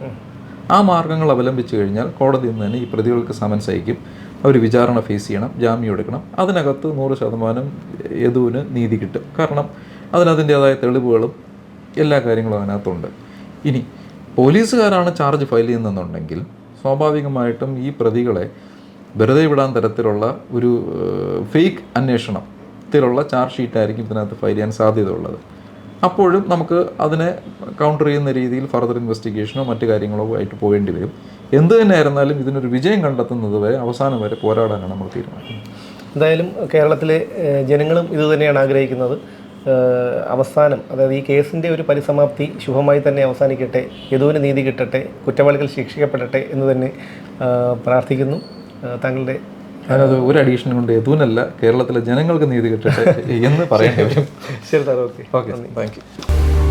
ആ മാർഗങ്ങൾ അവലംബിച്ചു കഴിഞ്ഞാൽ കോടതിയിൽ നിന്ന് തന്നെ ഈ പ്രതികൾക്ക് സമൻസ് അയക്കും അവർ വിചാരണ ഫേസ് ചെയ്യണം ജാമ്യം എടുക്കണം. അതിനകത്ത് നൂറ് ശതമാനം യദുവിന് നീതി കിട്ടും. കാരണം അതിനതിന്റേതായ തെളിവുകളും എല്ലാ കാര്യങ്ങളും അതിനകത്തുണ്ട്. ഇനി പോലീസുകാരാണ് ചാർജ് ഫയൽ ചെയ്യുന്നതെന്നുണ്ടെങ്കിൽ സ്വാഭാവികമായിട്ടും ഈ പ്രതികളെ വെറുതെ വിടാൻ തരത്തിലുള്ള ഒരു ഫേക്ക് അന്വേഷണത്തിലുള്ള ചാർജ് ഷീറ്റായിരിക്കും ഇതിനകത്ത് ഫയൽ ചെയ്യാൻ സാധ്യതയുള്ളത്. അപ്പോഴും നമുക്ക് അതിനെ കൗണ്ടർ ചെയ്യുന്ന രീതിയിൽ ഫർദർ ഇൻവെസ്റ്റിഗേഷനോ മറ്റു കാര്യങ്ങളോ ആയിട്ട് പോകേണ്ടി വരും. എന്ത് തന്നെ ആയിരുന്നാലും ഇതിനൊരു വിജയം കണ്ടെത്തുന്നത് വരെ അവസാനം വരെ പോരാടാനാണ് നമ്മൾ തീരുമാനം എന്തായാലും കേരളത്തിലെ ജനങ്ങളും ഇത് തന്നെയാണ് ആഗ്രഹിക്കുന്നത്. അവസാനം അതായത് ഈ കേസിന്റെ ഒരു പരിസമാപ്തി ശുഭമായി തന്നെ അവസാനിക്കട്ടെ യദുവിന് നീതി കിട്ടട്ടെ കുറ്റവാളികൾ ശിക്ഷിക്കപ്പെടട്ടെ എന്ന് തന്നെ പ്രാർത്ഥിക്കുന്നു. താങ്കളുടെ ഞാനത് ഒരു അഡീഷൻ കൊണ്ട് എതുവിനല്ല കേരളത്തിലെ ജനങ്ങൾക്ക് നീതി കിട്ടട്ടെ എന്ന് പറയേണ്ടി വരും ശരി sir okay okay thank you